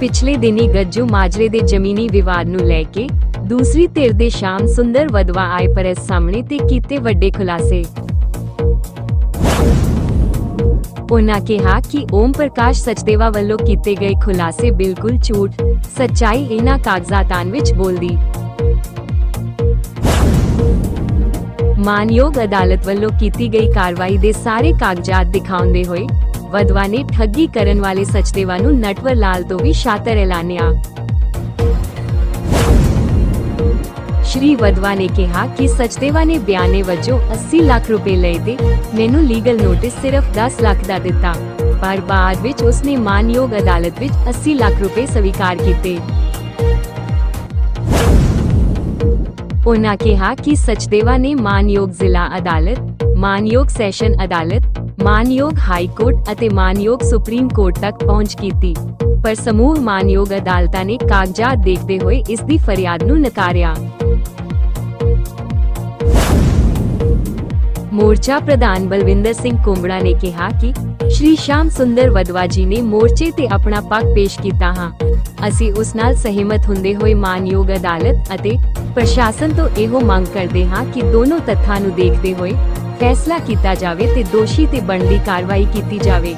ਪਿਛਲੇ ਦਿਨੀ ਗੱਜੂ ਮਾਜਰੇ ਦੇ ਜ਼ਮੀਨੀ ਵਿਵਾਦ ਨੂੰ ਲੈ ਕੇ ਦੂਸਰੀ ਧਿਰ ਦੇ ਸ਼ਾਮ ਸੁੰਦਰ ਵਦਵਾ ਆਏ ਪ੍ਰੈਸ ਸਾਹਮਣੇ ਤੇ ਕੀਤੇ ਵੱਡੇ ਖੁਲਾਸੇ। ਉਨ੍ਹਾਂ ਕਿਹਾ ਕਿ ਓਮ ਪ੍ਰਕਾਸ਼ ਸਚਦੇਵਾ ਵੱਲੋਂ ਕੀਤੇ ਗਏ ਖੁਲਾਸੇ ਬਿਲਕੁਲ ਝੂਠ, ਸੱਚਾਈ ਇਹਨਾਂ ਕਾਗਜ਼ਾਤਾਂ ਵਿੱਚ ਬੋਲਦੀ। ਮਾਨਯੋਗ ਅਦਾਲਤ ਵੱਲੋਂ ਕੀਤੀ ਗਈ ਕਾਰਵਾਈ ਦੇ ਸਾਰੇ ਕਾਗਜ਼ਾਤ ਦਿਖਾਉਂਦੇ ਹੋਏ ਵਦਵਾ ਨੇ ਠੱਗੀ ਕਰਨ ਵਾਲੇ ਸਚਦੇਵਾ ਨੂੰ ਨਟਵਰ ਲਾਲ ਤੋਂ ਵੀ ਸ਼ਾਤਰ ਐਲਾਨਿਆ ਸ਼੍ਰੀ ਵਦਵਾ ਨੇ ਕਿਹਾ ਕਿ ਸਚਦੇਵਾ ਨੇ ਬਿਆਨੇ ਵਜੋਂ 80 ਲੱਖ ਰੁਪਏ ਲਏ ਤੇ ਮੈਨੂੰ ਲੀਗਲ ਨੋਟਿਸ ਸਿਰਫ 10 ਲੱਖ ਦਾ ਦਿੱਤਾ ਪਰ ਬਾਅਦ ਵਿੱਚ ਉਸਨੇ ਮਾਨਯੋਗ ਅਦਾਲਤ ਵਿੱਚ 80 ਲੱਖ ਰੁਪਏ ਸਵੀਕਾਰ ਕੀਤੇ ਉਨ੍ਹਾਂ ਕਿਹਾ ਕਿ ਸਚਦੇਵਾ ਨੇ ਮਾਨਯੋਗ ਜ਼ਿਲ੍ਹਾ ਅਦਾਲਤ ਮਾਨਯੋਗ ਸੈਸ਼ਨ ਅਦਾਲਤ ਮਾਨਯੋਗ ਹਾਈ ਕੋਰਟ ਅਤੇ ਮਾਨਯੋਗ ਸੁਪਰੀਮ ਕੋਰਟ ਤੱਕ ਪਹੁੰਚ ਕੀਤੀ। ਪਰ ਸਮੂਹ ਮਾਨਯੋਗ ਅਦਾਲਤਾਂ ਨੇ ਕਾਗਜ਼ਾਤ ਦੇਖਦੇ ਹੋਏ ਇਸ ਦੀ ਫਰਿਆਦ ਨੂੰ ਨਕਾਰਿਆ। ਮੋਰਚਾ ਪ੍ਰਧਾਨ ਬਲਵਿੰਦਰ ਸਿੰਘ ਕੁੰਬੜਾ ਨੇ ਕਿਹਾ ਕਿ ਸ਼੍ਰੀ ਸ਼ਾਮ ਸੁੰਦਰ ਵਦਵਾ ਜੀ ਨੇ ਮੋਰਚੇ ਤੇ ਆਪਣਾ ਪੱਖ ਪੇਸ਼ ਕੀਤਾ ਹਾਂ। ਅਸੀਂ ਉਸ ਨਾਲ ਸਹਿਮਤ ਹੁੰਦੇ ਹੋਏ ਮਾਨਯੋਗ ਅਦਾਲਤ ਅਤੇ ਪ੍ਰਸ਼ਾਸਨ ਤੋਂ ਇਹੋ ਮੰਗ ਕਰਦੇ ਹਾਂ ਕਿ ਦੋਨੋਂ ਤੱਥਾਂ ਨੂੰ ਦੇਖਦੇ ਹੋਏ ਫੈਸਲਾ ਕੀਤਾ ਜਾਵੇ ਤੇ ਦੋਸ਼ੀ ਤੇ ਬਣਦੀ ਕਾਰਵਾਈ ਕੀਤੀ ਜਾਵੇ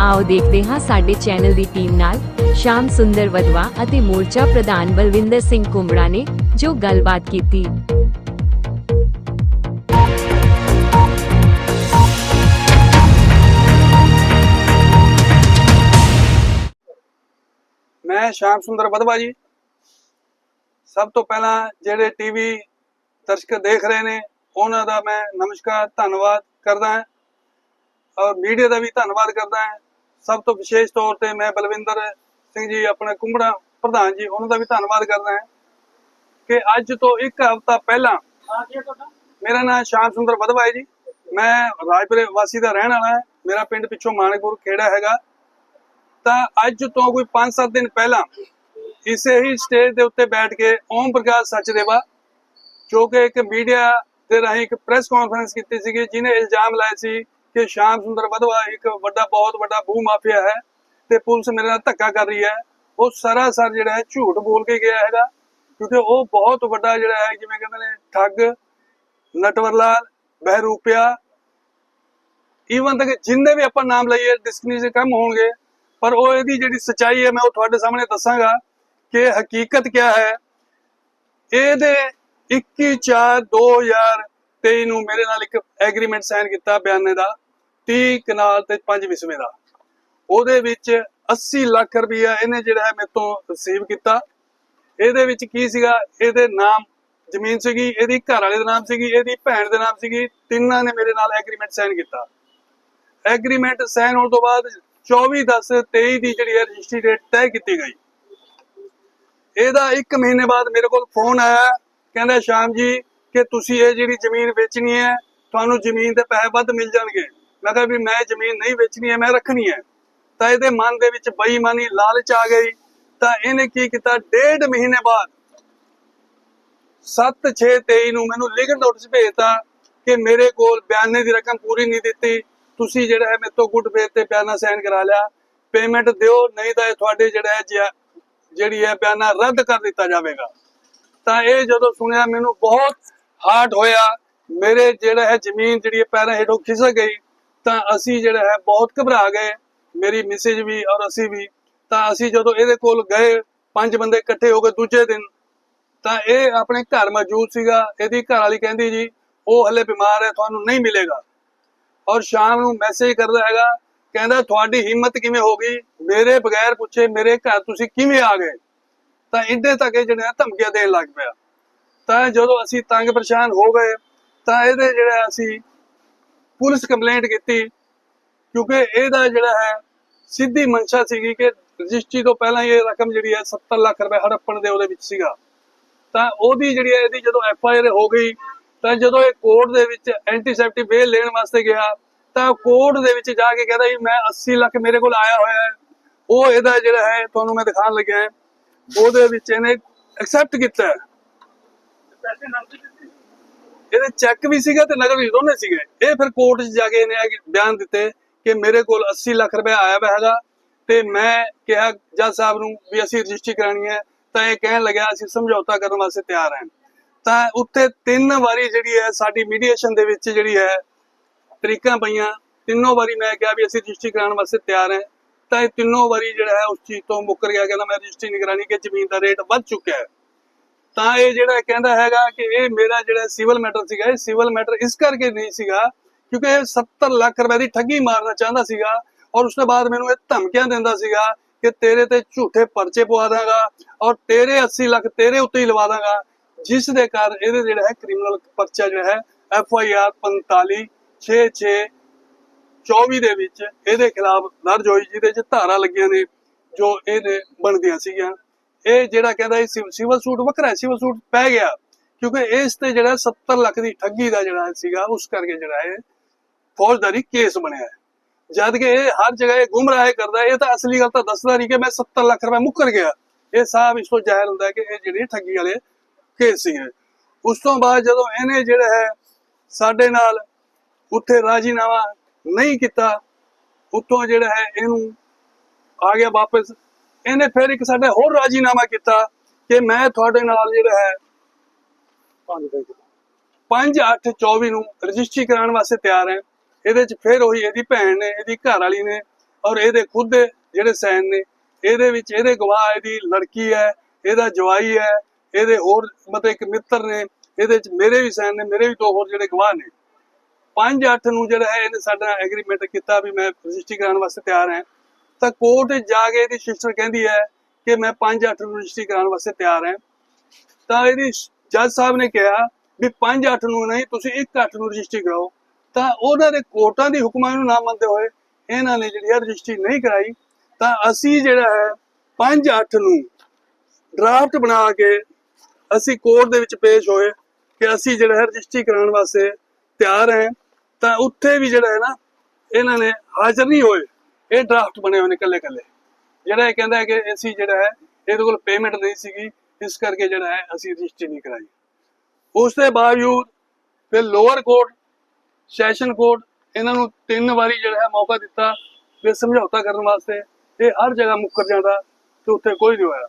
ਆਓ ਦੇਖਦੇ ਹਾਂ ਸਾਡੇ ਚੈਨਲ ਦੀ ਟੀਮ ਨਾਲ ਸ਼ਾਮ ਸੁੰਦਰ ਵਦਵਾ ਅਤੇ ਮੋਰਚਾ ਪ੍ਰਧਾਨ ਬਲਵਿੰਦਰ ਸਿੰਘ ਕੁੰਬੜਾ ਨੇ ਜੋ ਗੱਲਬਾਤ ਕੀਤੀ ਮੈਂ ਸ਼ਾਮ ਸੁੰਦਰ ਬਧਵਾ ਜੀ ਸਭ ਤੋਂ ਪਹਿਲਾਂ ਜਿਹੜੇ ਟੀਵੀ ਦਰਸ਼ਕ ਦੇਖ ਰਹੇ ਨੇ, ਉਹਨਾਂ ਦਾ ਮੈਂ ਨਮਸਕਾਰ, ਧੰਨਵਾਦ ਕਰਦਾ ਹਾਂ ਔਰ ਮੀਡੀਆ ਦਾ ਵੀ ਧੰਨਵਾਦ ਕਰਦਾ ਹਾਂ। ਸਭ ਤੋਂ ਵਿਸ਼ੇਸ਼ ਤੌਰ ਤੇ ਮੈਂ ਬਲਵਿੰਦਰ ਸਿੰਘ ਜੀ, ਆਪਣੇ ਕੁੰਬੜਾ ਪ੍ਰਧਾਨ ਜੀ, ਉਹਨਾਂ ਦਾ ਵੀ ਧੰਨਵਾਦ ਕਰਦਾ ਹਾਂ ਕਿ ਅੱਜ ਤੋਂ ਇੱਕ ਹਫ਼ਤਾ ਪਹਿਲਾਂ ਮੇਰਾ ਨਾਮ ਸ਼ਾਮ ਸੁੰਦਰ ਵਧਵਾ ਹੈ ਜੀ। ਮੈਂ ਰਾਜਪੁਰੇ ਵਾਸੀ ਦਾ ਰਹਿਣ ਵਾਲਾ ਹਾਂ। ਮੇਰਾ ਪਿੰਡ ਪਿੱਛੋਂ ਮਾਨਕਪੁਰ ਖੇੜਾ ਹੈਗਾ। ਤਾਂ ਅੱਜ ਤੋਂ ਕੋਈ 5-7 ਦਿਨ ਪਹਿਲਾਂ ਇਸੇ ਹੀ ਸਟੇਜ ਦੇ ਉੱਤੇ ਬੈਠ ਕੇ ਓਮ ਪ੍ਰਕਾਸ਼ ਸਚਦੇਵਾ ਜੋ ਕਿ ਇੱਕ ਮੀਡੀਆ ਦੇ ਰਾਹੀਂ ਇੱਕ ਪ੍ਰੈਸ ਕਾਨਫਰੰਸ ਕੀਤੀ ਸੀਗੀ ਜਿਨੇ ਇਲਜ਼ਾਮ ਲਾਏ ਸੀ ਕਿ ਸ਼ਾਮ ਸੁੰਦਰ ਵਧਵਾ ਇੱਕ ਵੱਡਾ, ਬਹੁਤ ਵੱਡਾ ਭੂ ਮਾਫੀਆ ਹੈ ਤੇ ਪੁਲਿਸ ਮੇਰੇ ਨਾਲ ਧੱਕਾ ਕਰ ਰਹੀ ਹੈ। ਉਹ ਸਰਾਸਰ ਜਿਹੜਾ ਹੈ ਝੂਠ ਬੋਲ ਕੇ ਗਿਆ ਹੈਗਾ, ਕਿਉਂਕਿ ਉਹ ਬਹੁਤ ਵੱਡਾ ਜਿਹੜਾ ਹੈ, ਜਿਵੇਂ ਕਹਿੰਦੇ ਨੇ, ਠੱਗ, ਨਟਵਰਲਾਲ, ਬਹਿਰੂਪਿਆ ਈਵਨ ਤੱਕ ਜਿੰਨੇ ਵੀ ਆਪਾਂ ਨਾਮ ਲਈਏ ਡਿਸਕਨੀ ਦੇ ਕੰਮ ਹੋਣਗੇ, ਪਰ ਉਹ ਇਹਦੀ ਜਿਹੜੀ ਸਚਾਈ ਹੈ, ਮੈਂ ਉਹ ਤੁਹਾਡੇ ਸਾਹਮਣੇ ਦੱਸਾਂਗਾ ਕਿ ਹਕੀਕਤ ਕੀ ਹੈ, ਇਹਦੇ 21/4/2023 ਨੂੰ ਮੇਰੇ ਨਾਲ ਇੱਕ ਐਗਰੀਮੈਂਟ ਸਾਈਨ ਕੀਤਾ ਬਿਆਨੇ ਦਾ 30 ਕਨਾਲ ਤੇ 5 ਵਿਸਵੇ ਦਾ। ਉਹਦੇ ਵਿੱਚ 80 ਲੱਖ ਰੁਪਇਆ ਇਹਨੇ ਜਿਹੜਾ ਹੈ ਮੇਰੇ ਤੋਂ ਰਿਸੀਵ ਕੀਤਾ। ਇਹਦੇ ਵਿੱਚ ਕੀ ਸੀਗਾ? ਇਹਦੇ ਨਾਮ ਜ਼ਮੀਨ ਸੀਗੀ, ਇਹਦੀ ਘਰ ਵਾਲੇ ਦਾ ਨਾਮ ਸੀਗੀ, ਇਹਦੀ ਭੈਣ ਦੇ ਨਾਮ ਸੀਗੀ, ਤਿੰਨਾਂ ਨੇ ਮੇਰੇ ਨਾਲ ਐਗਰੀਮੈਂਟ ਸਾਈਨ ਕੀਤਾ। ਐਗਰੀਮੈਂਟ ਸਾਈਨ ਹੋਣ ਤੋਂ ਬਾਅਦ 24 10 23 ਦੀ ਜਿਹੜੀ ਹੈ ਰਜਿਸਟਰੀ ਡੇਟ ਤੈਅ ਕੀਤੀ ਗਈ। ਇਹਦਾ 1 ਮਹੀਨੇ ਬਾਅਦ ਮੇਰੇ ਕੋਲ ਫੋਨ ਆਇਆ। ਕਹਿੰਦਾ, ਸ਼ਾਮ ਜੀ, ਕਿ ਤੁਸੀਂ ਇਹ ਜਿਹੜੀ ਜ਼ਮੀਨ ਵੇਚਣੀ ਹੈ, ਤੁਹਾਨੂੰ ਜ਼ਮੀਨ ਦੇ ਪੈਸੇ ਵੱਧ ਮਿਲ ਜਾਣਗੇ। ਮੈਂ ਕਿਹਾ ਵੀ ਮੈਂ ਜ਼ਮੀਨ ਨਹੀਂ ਵੇਚਣੀ ਹੈ, ਮੈਂ ਰੱਖਣੀ ਹੈ। ਤਾਂ ਇਹਦੇ ਮਨ ਦੇ ਵਿੱਚ ਬੇਈਮਾਨੀ, ਲਾਲਚ ਆ ਗਈ। ਤਾਂ ਇਹਨੇ ਕੀ ਕੀਤਾ? ਡੇਢ ਮਹੀਨੇ ਬਾਅਦ 7 6 23 ਨੂੰ ਮੈਨੂੰ ਲੀਗਲ ਨੋਟਿਸ ਭੇਜਤਾ ਕਿ ਮੇਰੇ ਕੋਲ ਬਿਆਨੇ ਦੀ ਰਕਮ ਪੂਰੀ ਨਹੀਂ ਦਿੱਤੀ। ਤੁਸੀਂ ਜਿਹੜਾ ਹੈ ਮੇਰੇ ਤੋਂ ਗੁੱਡ ਫੇਥ ਤੇ ਬਿਆਨਾ ਸਾਈਨ ਕਰਾ ਲਿਆ। ਪੇਮੈਂਟ ਦਿਓ, ਨਹੀਂ ਤਾਂ ਇਹ ਤੁਹਾਡੇ ਜਿਹੜਾ ਹੈ ਜਿਹੜੀ ਹੈ ਬਿਆਨਾ ਰੱਦ ਕਰ ਦਿੱਤਾ ਜਾਵੇਗਾ। ਤਾਂ ਇਹ ਜਦੋਂ ਸੁਣਿਆ, ਮੈਨੂੰ ਬਹੁਤ ਹਾਰਟ ਹੋਇਆ। ਮੇਰੇ ਜਿਹੜਾ ਹੈ ਜ਼ਮੀਨ ਜਿਹੜੀ ਹੈ, ਪੈਰਾਂ ਹੇਠੋਂ ਖਿਸਕ ਗਈ। ਤਾਂ ਅਸੀਂ ਜਿਹੜਾ ਹੈ, ਬਹੁਤ ਘਬਰਾ ਗਏ। ਮੇਰੀ ਮਿਸੇਜ ਵੀ ਔਰ ਅਸੀਂ ਵੀ। ਤਾਂ ਅਸੀਂ ਜਦੋਂ ਇਹਦੇ ਕੋਲ ਗਏ, ਪੰਜ ਬੰਦੇ ਇਕੱਠੇ ਹੋ ਕੇ ਦੂਜੇ ਦਿਨ। ਤਾਂ ਇਹ ਆਪਣੇ ਘਰ ਮੌਜੂਦ ਸੀਗਾ। ਇਹਦੀ ਘਰ ਵਾਲੀ ਕਹਿੰਦੀ ਜੀ, ਉਹ ਹਲੇ ਬਿਮਾਰ ਹੈ, ਤੁਹਾਨੂੰ ਨਹੀਂ ਮਿਲੇਗਾ। ਔਰ ਸ਼ਾਮ ਨੂੰ ਮੈਸੇਜ ਕਰਦਾ ਹੈਗਾ, ਕਹਿੰਦਾ, ਤੁਹਾਡੀ ਹਿੰਮਤ ਕਿਵੇਂ ਹੋ ਗਈ? ਮੇਰੇ ਬਗੈਰ ਪੁੱਛੇ, ਮੇਰੇ ਘਰ ਤੁਸੀਂ ਕਿਵੇਂ ਆ ਗਏ? ਤਾਂ ਇੰਨੇ ਤੱਕ ਇਹ ਜਿਹੜਾ ਧਮਕੀਆਂ ਦੇਣ ਲੱਗ ਪਿਆ। ਤਾਂ ਜਦੋਂ ਅਸੀਂ ਤੰਗ ਪਰੇਸ਼ਾਨ ਹੋ ਗਏ, ਤਾਂ ਇਹਦੇ ਜਿਹੜਾ ਅਸੀਂ ਪੁਲਿਸ ਕੰਪਲੇਂਟ ਕੀਤੀ, ਕਿਉਂਕਿ ਇਹਦਾ ਜਿਹੜਾ ਹੈ ਸਿੱਧੀ ਮਨਸ਼ਾ ਸੀਗੀ ਕਿ ਰਜਿਸਟਰੀ ਤੋਂ ਪਹਿਲਾਂ ਇਹ ਰਕਮ ਜਿਹੜੀ ਹੈ 70 ਲੱਖ ਰੁਪਏ ਹੜੱਪਣ ਦੇ ਉਹਦੇ ਵਿੱਚ ਸੀਗਾ। ਤਾਂ ਉਹਦੀ ਜਿਹੜੀ ਹੈ ਇਹਦੀ ਜਦੋਂ ਐਫ ਆਈ ਆਰ ਹੋ ਗਈ, ਤਾਂ ਜਦੋਂ ਇਹ ਕੋਰਟ ਦੇ ਵਿੱਚ ਐਂਟੀਸੈਪਟੀ ਬੇਲ ਲੈਣ ਵਾਸਤੇ ਗਿਆ, ਤਾਂ ਕੋਰਟ ਦੇ ਵਿੱਚ ਜਾ ਕੇ ਕਹਿੰਦਾ ਜੀ, ਮੈਂ 80 ਲੱਖ ਮੇਰੇ ਕੋਲ ਆਇਆ ਹੋਇਆ ਹੈ। ਉਹ ਇਹਦਾ ਜਿਹੜਾ ਹੈ, ਤੁਹਾਨੂੰ ਮੈਂ ਦਿਖਾਉਣ ਲੱਗਿਆ ਹਾਂ। ਉਹਦੇ ਵਿੱਚ ਇਹਨੇ ਐਕਸੈਪਟ ਕੀਤਾ ਹੈ। ਇਹਦੇ ਚੈੱਕ ਵੀ ਸੀਗਾ ਤੇ ਨਗਦ ਵੀ ਦੋਨੇ ਸੀਗੇ। ਇਹ ਫਿਰ ਕੋਰਟ 'ਚ ਜਾ ਕੇ ਇਹਨੇ ਬਿਆਨ ਦਿੱਤੇ ਕਿ ਮੇਰੇ ਕੋਲ 80 ਲੱਖ ਰੁਪਏ ਆਇਆ ਵਾ ਹੈਗਾ ਤੇ ਮੈਂ ਕਿਹਾ ਜੱਜ ਸਾਹਿਬ ਨੂੰ ਵੀ ਅਸੀਂ ਰਜਿਸਟਰੀ ਕਰਾਣੀ ਹੈ, ਤਾਂ ਇਹ ਕਹਿਣ ਲੱਗਿਆ ਅਸੀਂ ਸਮਝੌਤਾ ਕਰਨ ਵਾਸਤੇ ਤਿਆਰ ਹਾਂ। ਤਾਂ ਉੱਥੇ ਤਿੰਨ ਵਾਰੀ ਜਿਹੜੀ ਹੈ ਸਾਡੀ ਮੀਡੀਏਸ਼ਨ ਦੇ ਵਿੱਚ ਜਿਹੜੀ ਹੈ ਤਰੀਕਾਂ ਪਈਆਂ। ਤਿੰਨੋਂ ਵਾਰੀ ਮੈਂ ਕਿਹਾ ਵੀ ਅਸੀਂ ਰਜਿਸਟਰੀ ਕਰਾਉਣ ਵਾਸਤੇ ਤਿਆਰ ਹਾਂ। ਤਾਂ ਇਹ ਤਿੰਨੋਂ ਵਾਰੀ ਜਿਹੜਾ ਹੈ ਉਸ ਚੀਜ਼ ਤੋਂ ਮੁੱਕਰ ਗਿਆ, ਕਹਿੰਦਾ ਮੈਂ ਰਜਿਸਟਰੀ ਨਹੀਂ ਕਿ ਜ਼ਮੀਨ ਦਾ ਰੇਟ ਵੱਧ ਚੁੱਕਿਆ ਹੈ। ਤਾਂ ਇਹ ਜਿਹੜਾ ਕਹਿੰਦਾ ਹੈਗਾ ਕਿ ਇਹ ਮੇਰਾ ਜਿਹੜਾ ਸਿਵਲ ਮੈਟਰ ਸੀਗਾ, ਇਹ ਸਿਵਲ ਮੈਟਰ ਇਸ ਕਰਕੇ ਨਹੀਂ ਸੀਗਾ ਕਿਉਂਕਿ ਇਹ 70 ਲੱਖ ਰੁਪਏ ਦੀ ਠੱਗੀ ਮਾਰਨਾ ਚਾਹੁੰਦਾ ਸੀਗਾ ਔਰ ਉਸ ਤੋਂ ਬਾਅਦ ਮੈਨੂੰ ਇਹ ਧਮਕੀਆਂ ਦਿੰਦਾ ਸੀਗਾ ਕਿ ਤੇਰੇ ਤੇ ਝੂਠੇ ਪਰਚੇ ਪਵਾ ਦਾਂਗਾ ਔਰ ਤੇਰੇ 80 ਲੱਖ ਤੇਰੇ ਉੱਤੇ ਹੀ ਲਵਾ ਦਾਂਗਾ, ਜਿਸ ਦੇ ਕਾਰਨ ਇਹਦੇ ਜਿਹੜਾ ਹੈ ਕ੍ਰਿਮੀਨਲ ਪਰਚਾ ਜਿਹੜਾ ਹੈ ਐਫ ਆਈ ਆਰ 45 66 24 ਦੇ ਵਿੱਚ ਇਹਦੇ ਖਿਲਾਫ ਦਰਜ ਹੋਈ ਜਿਹਦੇ 'ਚ ਧਾਰਾ ਲੱਗੀਆਂ ਨੇ, ਜੋ ਇਹਨੇ ਬਣਦੀਆਂ ਸੀਗੀਆਂ। ਇਹ ਜਿਹੜਾ ਕਹਿੰਦਾ ਇਹ ਸਿਵਲ ਸੂਟ ਵੱਖਰਾ ਸਿਵਲ ਸੂਟ ਪੈ ਗਿਆ। ਕਿਉਂਕਿ ਇਸ ਤੇ ਜਿਹੜਾ 70 ਲੱਖ ਦੀ ਠੱਗੀ ਦਾ ਜਿਹੜਾ ਸੀਗਾ, ਉਸ ਕਰਕੇ ਜਿਹੜਾ ਇਹ ਫੌਜਦਾਰੀ ਕੇਸ ਬਣਿਆ ਜਦ ਕਿ ਇਹ ਹਰ ਜਗ੍ਹਾ ਇਹ ਗੁੰਮਰਾਹ ਕਰਦਾ ਇਹ ਤਾਂ ਅਸਲੀ ਗੱਲ ਤਾਂ ਦੱਸਦਾ ਨਹੀਂ ਕਿ ਮੈਂ 70 ਲੱਖ ਰੁਪਏ ਮੁੱਕਰ ਗਿਆ। ਇਹ ਸਾਬ ਇਸ ਤੋਂ ਜ਼ਾਹਿਰ ਹੁੰਦਾ ਕਿ ਇਹ ਜਿਹੜੇ ਠੱਗੀ ਵਾਲੇ ਕੇਸ ਸੀਗੇ। ਉਸ ਤੋਂ ਬਾਅਦ ਜਦੋਂ ਇਹਨੇ ਜਿਹੜਾ ਹੈ ਸਾਡੇ ਨਾਲ ਉੱਥੇ ਰਾਜੀਨਾਮਾ ਨਹੀਂ ਕੀਤਾ, ਉੱਥੋਂ ਜਿਹੜਾ ਹੈ ਇਹਨੂੰ ਆ ਗਿਆ ਵਾਪਸ। ਇਹਨੇ ਫਿਰ ਇੱਕ ਸਾਡਾ ਹੋਰ ਰਾਜੀਨਾਮਾ ਕੀਤਾ ਕਿ ਮੈਂ ਤੁਹਾਡੇ ਨਾਲ ਜਿਹੜਾ ਹੈ 5 8 24 ਨੂੰ ਰਜਿਸਟਰੀ ਕਰਾਉਣ ਵਾਸਤੇ ਤਿਆਰ ਹੈ। ਇਹਦੇ ਚ ਫਿਰ ਉਹੀ ਇਹਦੀ ਭੈਣ ਨੇ, ਇਹਦੀ ਘਰ ਵਾਲੀ ਨੇ ਔਰ ਇਹਦੇ ਖੁਦ ਦੇ ਜਿਹੜੇ ਸੈਨ ਨੇ, ਇਹਦੇ ਵਿੱਚ ਇਹਦੇ ਗਵਾਹ, ਇਹਦੀ ਲੜਕੀ ਹੈ, ਇਹਦਾ ਜਵਾਈ ਹੈ, ਇਹਦੇ ਹੋਰ ਮਤਲਬ ਇੱਕ ਮਿੱਤਰ ਨੇ, ਇਹਦੇ ਚ ਮੇਰੇ ਵੀ ਸੈਨ ਨੇ, ਮੇਰੇ ਵੀ ਦੋ ਹੋਰ ਜਿਹੜੇ ਗਵਾਹ ਨੇ। 5 8 ਨੂੰ ਜਿਹੜਾ ਹੈ ਇਹਨੇ ਸਾਡਾ ਐਗਰੀਮੈਂਟ ਕੀਤਾ ਵੀ ਮੈਂ ਰਜਿਸਟਰੀ ਕਰਾਉਣ ਵਾਸਤੇ ਤਿਆਰ ਹਾਂ। ਤਾਂ ਕੋਰਟ ਜਾ ਕੇ ਇਹਦੀ ਸਿਸਟਰ ਕਹਿੰਦੀ ਹੈ ਕਿ ਮੈਂ 5 8 ਨੂੰ ਰਜਿਸਟਰੀ ਕਰਾਉਣ ਵਾਸਤੇ ਤਿਆਰ ਹਾਂ। ਤਾਂ ਇਹਦੀ ਜੱਜ ਸਾਹਿਬ ਨੇ ਕਿਹਾ ਵੀ 5 8 ਨੂੰ ਨਹੀਂ, ਤੁਸੀਂ 1 8 ਨੂੰ ਰਜਿਸਟਰੀ ਕਰਾਓ। ਤਾਂ ਉਹਨਾਂ ਦੇ ਕੋਰਟਾਂ ਦੀ ਹੁਕਮਾਂ ਨੂੰ ਨਾ ਮੰਨਦੇ ਹੋਏ ਇਹਨਾਂ ਨੇ ਜਿਹੜੀ ਹੈ ਰਜਿਸਟਰੀ ਨਹੀਂ ਕਰਾਈ। ਤਾਂ ਅਸੀਂ ਜਿਹੜਾ ਹੈ 5 8 ਨੂੰ ਡਰਾਫਟ ਬਣਾ ਕੇ ਅਸੀਂ ਕੋਰਟ ਦੇ ਵਿੱਚ ਪੇਸ਼ ਹੋਏ ਕਿ ਅਸੀਂ ਜਿਹੜਾ ਹੈ ਰਜਿਸਟਰੀ ਕਰਾਉਣ ਵਾਸਤੇ ਤਿਆਰ ਹਾਂ। ਤਾਂ ਉੱਥੇ ਵੀ ਜਿਹੜਾ ਹੈ ਨਾ, ਇਹਨਾਂ ਨੇ ਹਾਜ਼ਰ ਨਹੀਂ ਹੋਏ। ਇਹ ਡਰਾਫਟ ਬਣੇ ਹੋਏ ਨੇ ਕੱਲੇ ਕੱਲੇ ਜਿਹੜਾ ਇਹ ਕਹਿੰਦਾ ਹੈ ਕਿ ਅਸੀਂ ਜਿਹੜਾ ਹੈ, ਇਹਦੇ ਕੋਲ ਪੇਮੈਂਟ ਨਹੀਂ ਸੀਗੀ, ਇਸ ਕਰਕੇ ਜਿਹੜਾ ਹੈ ਅਸੀਂ ਰਜਿਸਟਰੀ ਨਹੀਂ ਕਰਾਈ। ਉਸ ਦੇ ਬਾਵਜੂਦ ਫਿਰ ਲੋਅਰ ਕੋਰਟ ਸੈਸ਼ਨ ਕੋਰਟ ਇਹਨਾਂ ਨੂੰ ਤਿੰਨ ਵਾਰੀ ਜਿਹੜਾ ਹੈ ਮੌਕਾ ਦਿੱਤਾ ਵੀ ਸਮਝੌਤਾ ਕਰਨ ਵਾਸਤੇ। ਇਹ ਹਰ ਜਗ੍ਹਾ ਮੁੱਕਰ ਜਾਂਦਾ ਤੇ ਉੱਥੇ ਕੋਈ ਨਹੀਂ ਹੋਇਆ।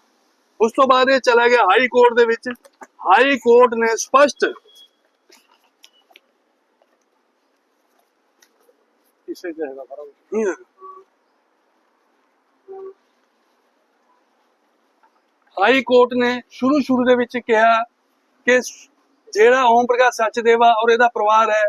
ਉਸ ਤੋਂ ਬਾਅਦ ਇਹ ਚਲਾ ਗਿਆ ਹਾਈ ਕੋਰਟ ਦੇ ਵਿੱਚ। ਹਾਈ ਕੋਰਟ ਨੇ ਸਪਸ਼ਟ ਇਸੇ ਜਾਏਗਾ ਫ਼ਰਕ ਹਾਈ ਕੋਰਟ ਨੇ ਸ਼ੁਰੂ ਸ਼ੁਰੂ ਦੇ ਵਿੱਚ ਕਿਹਾ ਕਿ ਜਿਹੜਾ ਓਮ ਪ੍ਰਕਾਸ਼ ਸੱਚਦੇਵਾ ਔਰ ਇਹਦਾ ਪਰਿਵਾਰ ਹੈ,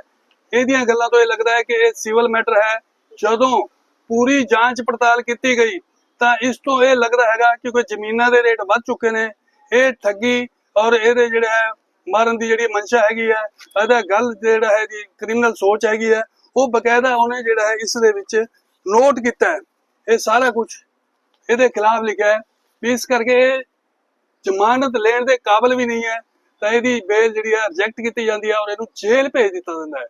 ਇਹਦੀਆਂ ਗੱਲਾਂ ਤੋਂ ਇਹ ਲੱਗਦਾ ਹੈ ਕਿ ਇਹ ਸਿਵਲ ਮੈਟਰ ਹੈ। ਜਦੋਂ ਪੂਰੀ ਜਾਂਚ ਪੜਤਾਲ ਕੀਤੀ ਗਈ, ਤਾਂ ਇਸ ਤੋਂ ਇਹ ਲੱਗਦਾ ਹੈਗਾ ਕਿ ਕੋਈ ਜ਼ਮੀਨਾਂ ਦੇ ਰੇਟ ਵੱਧ ਚੁੱਕੇ ਨੇ। ਇਹ ਠੱਗੀ ਔਰ ਇਹਦੇ ਜਿਹੜਾ ਹੈ, ਮਾਰਨ ਦੀ ਜਿਹੜੀ ਮਨਸ਼ਾ ਹੈਗੀ ਹੈ, ਇਹਦਾ ਗੱਲ ਜਿਹੜਾ ਹੈ ਦੀ ਕ੍ਰਿਮੀਨਲ ਸੋਚ ਹੈਗੀ ਹੈ। ਉਹ ਬਕਾਇਦਾ ਉਹਨੇ ਜਿਹੜਾ ਹੈ ਇਸ ਦੇ ਵਿੱਚ ਨੋਟ ਕੀਤਾ ਹੈ। ਇਹ ਸਾਰਾ ਕੁਝ ਇਹਦੇ ਖਿਲਾਫ ਲਿਖਿਆ ਹੈ। ਵੀ ਇਸ ਕਰਕੇ ਇਹ ਜ਼ਮਾਨਤ ਲੈਣ ਦੇ ਕਾਬਿਲ ਵੀ ਨਹੀਂ ਹੈ, ਤਾਂ ਇਹਦੀ ਬੇਲ ਜਿਹੜੀ ਹੈ ਰਿਜੈਕਟ ਕੀਤੀ ਜਾਂਦੀ ਹੈ ਔਰ ਇਹਨੂੰ ਜੇਲ੍ਹ ਭੇਜ ਦਿੱਤਾ ਜਾਂਦਾ ਹੈ।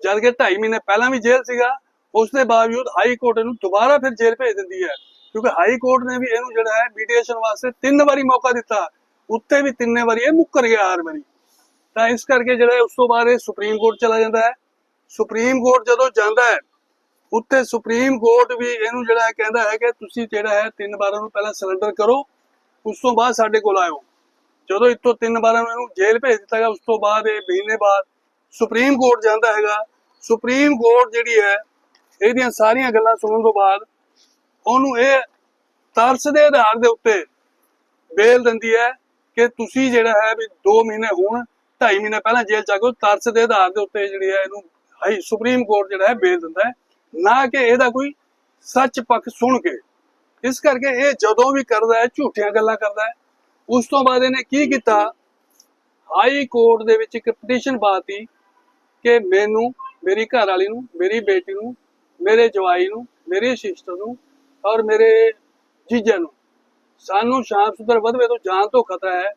ਜਦ ਕਿ 2.5 ਮਹੀਨੇ ਪਹਿਲਾਂ ਵੀ ਜੇਲ੍ਹ ਸੀਗਾ, ਉਸ ਦੇ ਬਾਵਜੂਦ ਹਾਈ ਕੋਰਟ ਇਹਨੂੰ ਦੁਬਾਰਾ ਫਿਰ ਜੇਲ੍ਹ ਭੇਜ ਦਿੰਦੀ ਹੈ। ਕਿਉਂਕਿ ਹਾਈ ਕੋਰਟ ਨੇ ਵੀ ਇਹਨੂੰ ਜਿਹੜਾ ਹੈ ਮੀਡੀਏਸ਼ਨ ਵਾਸਤੇ ਤਿੰਨ ਵਾਰੀ ਮੌਕਾ ਦਿੱਤਾ। ਉੱਤੇ ਵੀ ਤਿੰਨੇ ਵਾਰੀ ਇਹ ਮੁੱਕਰ ਗਿਆ ਹਰ ਵਾਰੀ। ਤਾਂ ਇਸ ਕਰਕੇ ਜਿਹੜਾ ਉਸ ਤੋਂ ਬਾਅਦ ਇਹ ਸੁਪਰੀਮ ਕੋਰਟ ਚਲਾ ਜਾਂਦਾ ਹੈ। ਸੁਪਰੀਮ ਕੋਰਟ ਜਦੋਂ ਜਾਂਦਾ ਹੈ, ਉੱਥੇ ਸੁਪਰੀਮ ਕੋਰਟ ਵੀ ਇਹਨੂੰ ਜਿਹੜਾ ਹੈ ਕਹਿੰਦਾ ਹੈ ਕਿ ਤੁਸੀਂ ਜਿਹੜਾ ਹੈ ਤਿੰਨ ਵਾਰਾਂ ਨੂੰ ਪਹਿਲਾਂ ਸਰੈਂਡਰ ਕਰੋ, ਉਸ ਤੋਂ ਬਾਅਦ ਸਾਡੇ ਕੋਲ ਆਇਓ। ਜਦੋਂ ਇਤੋਂ ਤਿੰਨ ਵਾਰਾਂ ਨੂੰ ਇਹਨੂੰ ਜੇਲ੍ਹ ਭੇਜ ਦਿੱਤਾ ਗਿਆ, ਉਸ ਤੋਂ ਬਾਅਦ ਇਹ ਮਹੀਨੇ ਬਾਅਦ ਸੁਪਰੀਮ ਕੋਰਟ ਜਾਂਦਾ ਹੈਗਾ। ਸੁਪਰੀਮ ਕੋਰਟ ਜਿਹੜੀ ਹੈ, ਇਹਦੀਆਂ ਸਾਰੀਆਂ ਗੱਲਾਂ ਸੁਣਨ ਤੋਂ ਬਾਅਦ ਉਹਨੂੰ ਇਹ ਤਰਸ ਦੇ ਆਧਾਰ ਦੇ ਉੱਤੇ ਬੇਲ ਦਿੰਦੀ ਹੈ ਕਿ ਤੁਸੀਂ ਜਿਹੜਾ ਹੈ ਵੀ 2 ਮਹੀਨੇ ਹੁਣ 2.5 ਮਹੀਨੇ ਪਹਿਲਾਂ ਜੇਲ੍ਹ ਚ ਆ ਗਏ ਤਰਸ ਦੇ ਆਧਾਰ ਦੇ ਉੱਤੇ ਜਿਹੜੀ ਹੈ ਇਹਨੂੰ ਹਾਈ ਸੁਪਰੀਮ ਕੋਰਟ ਜਿਹੜਾ ਹੈ ਬੇਲ ਦਿੰਦਾ ਹੈ, ਨਾ ਕਿ ਇਹਦਾ ਕੋਈ ਸੱਚ ਪੱਖ ਸੁਣ ਕੇ। ਇਸ ਕਰਕੇ ਇਹ ਜਦੋਂ ਵੀ ਕਰਦਾ ਹੈ, ਝੂਠੀਆਂ ਗੱਲਾਂ ਕਰਦਾ ਹੈ। ਉਸ ਤੋਂ ਬਾਅਦ ਇਹਨੇ ਕੀ ਕੀਤਾ? ਹਾਈ ਕੋਰਟ ਦੇ ਵਿੱਚ ਇੱਕ ਪਟੀਸ਼ਨ ਪਾਤੀ ਕਿ ਮੈਨੂੰ, ਮੇਰੀ ਘਰ ਵਾਲੀ ਨੂੰ, ਮੇਰੀ ਬੇਟੀ ਨੂੰ, ਮੇਰੇ ਜਵਾਈ ਨੂੰ, ਮੇਰੇ ਸਿਸਟਰ ਨੂੰ ਔਰ ਮੇਰੇ ਜੀਜਾ ਨੂੰ। ਸਾਨੂੰ ਸ਼ਾਮ ਸੁਧਰ ਵਧਵੇ ਤੋਂ ਜਾਨ ਤੋਂ ਖਤਰਾ ਹੈ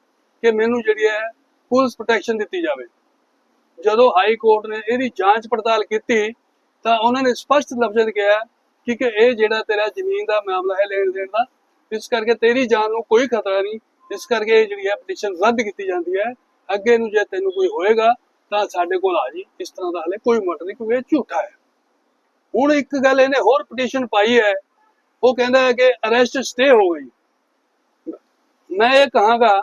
ਕਿ ਮੈਨੂੰ ਜਿਹੜੀ ਹੈ ਪੁਲਿਸ ਪ੍ਰੋਟੈਕਸ਼ਨ ਦਿੱਤੀ ਜਾਵੇ। ਜਦੋਂ ਹਾਈ ਕੋਰਟ ਨੇ ਇਹਦੀ ਜਾਂਚ ਪੜਤਾਲ ਕੀਤੀ, ਤਾਂ ਉਹਨਾਂ ਨੇ ਸਪਸ਼ਟ ਲਫ਼ਜ਼ਾਂ 'ਚ ਕਿਹਾ ਕਿ ਇਹ ਜਿਹੜਾ ਤੇਰਾ ਜ਼ਮੀਨ ਦਾ ਮਾਮਲਾ ਹੈ ਲੈਣ ਦੇਣ ਦਾ, ਇਸ ਕਰਕੇ ਤੇਰੀ ਜਾਨ ਨੂੰ ਕੋਈ ਖਤਰਾ ਨਹੀਂ, ਇਸ ਕਰਕੇ ਇਹ ਜਿਹੜੀ ਹੈ ਪਟੀਸ਼ਨ ਰੱਦ ਕੀਤੀ ਜਾਂਦੀ ਹੈ। ਅੱਗੇ ਨੂੰ ਜੇ ਤੈਨੂੰ ਕੋਈ ਹੋਏਗਾ, ਤਾਂ ਸਾਡੇ ਕੋਲ ਆ ਜੀ। ਇਸ ਤਰ੍ਹਾਂ ਦਾ ਹਲੇ ਕੋਈ ਮਟਰ ਨਹੀਂ, ਕਿਉਂਕਿ ਇਹ ਝੂਠਾ ਹੈ। ਹੁਣ ਇੱਕ ਗੱਲ ਇਹਨੇ ਹੋਰ ਪਟੀਸ਼ਨ ਪਾਈ ਹੈ, ਉਹ ਕਹਿੰਦਾ ਹੈ ਕਿ ਅਰੈਸਟ ਸਟੇ ਹੋ ਗਈ। ਮੈਂ ਇਹ ਕਹਾਂਗਾ,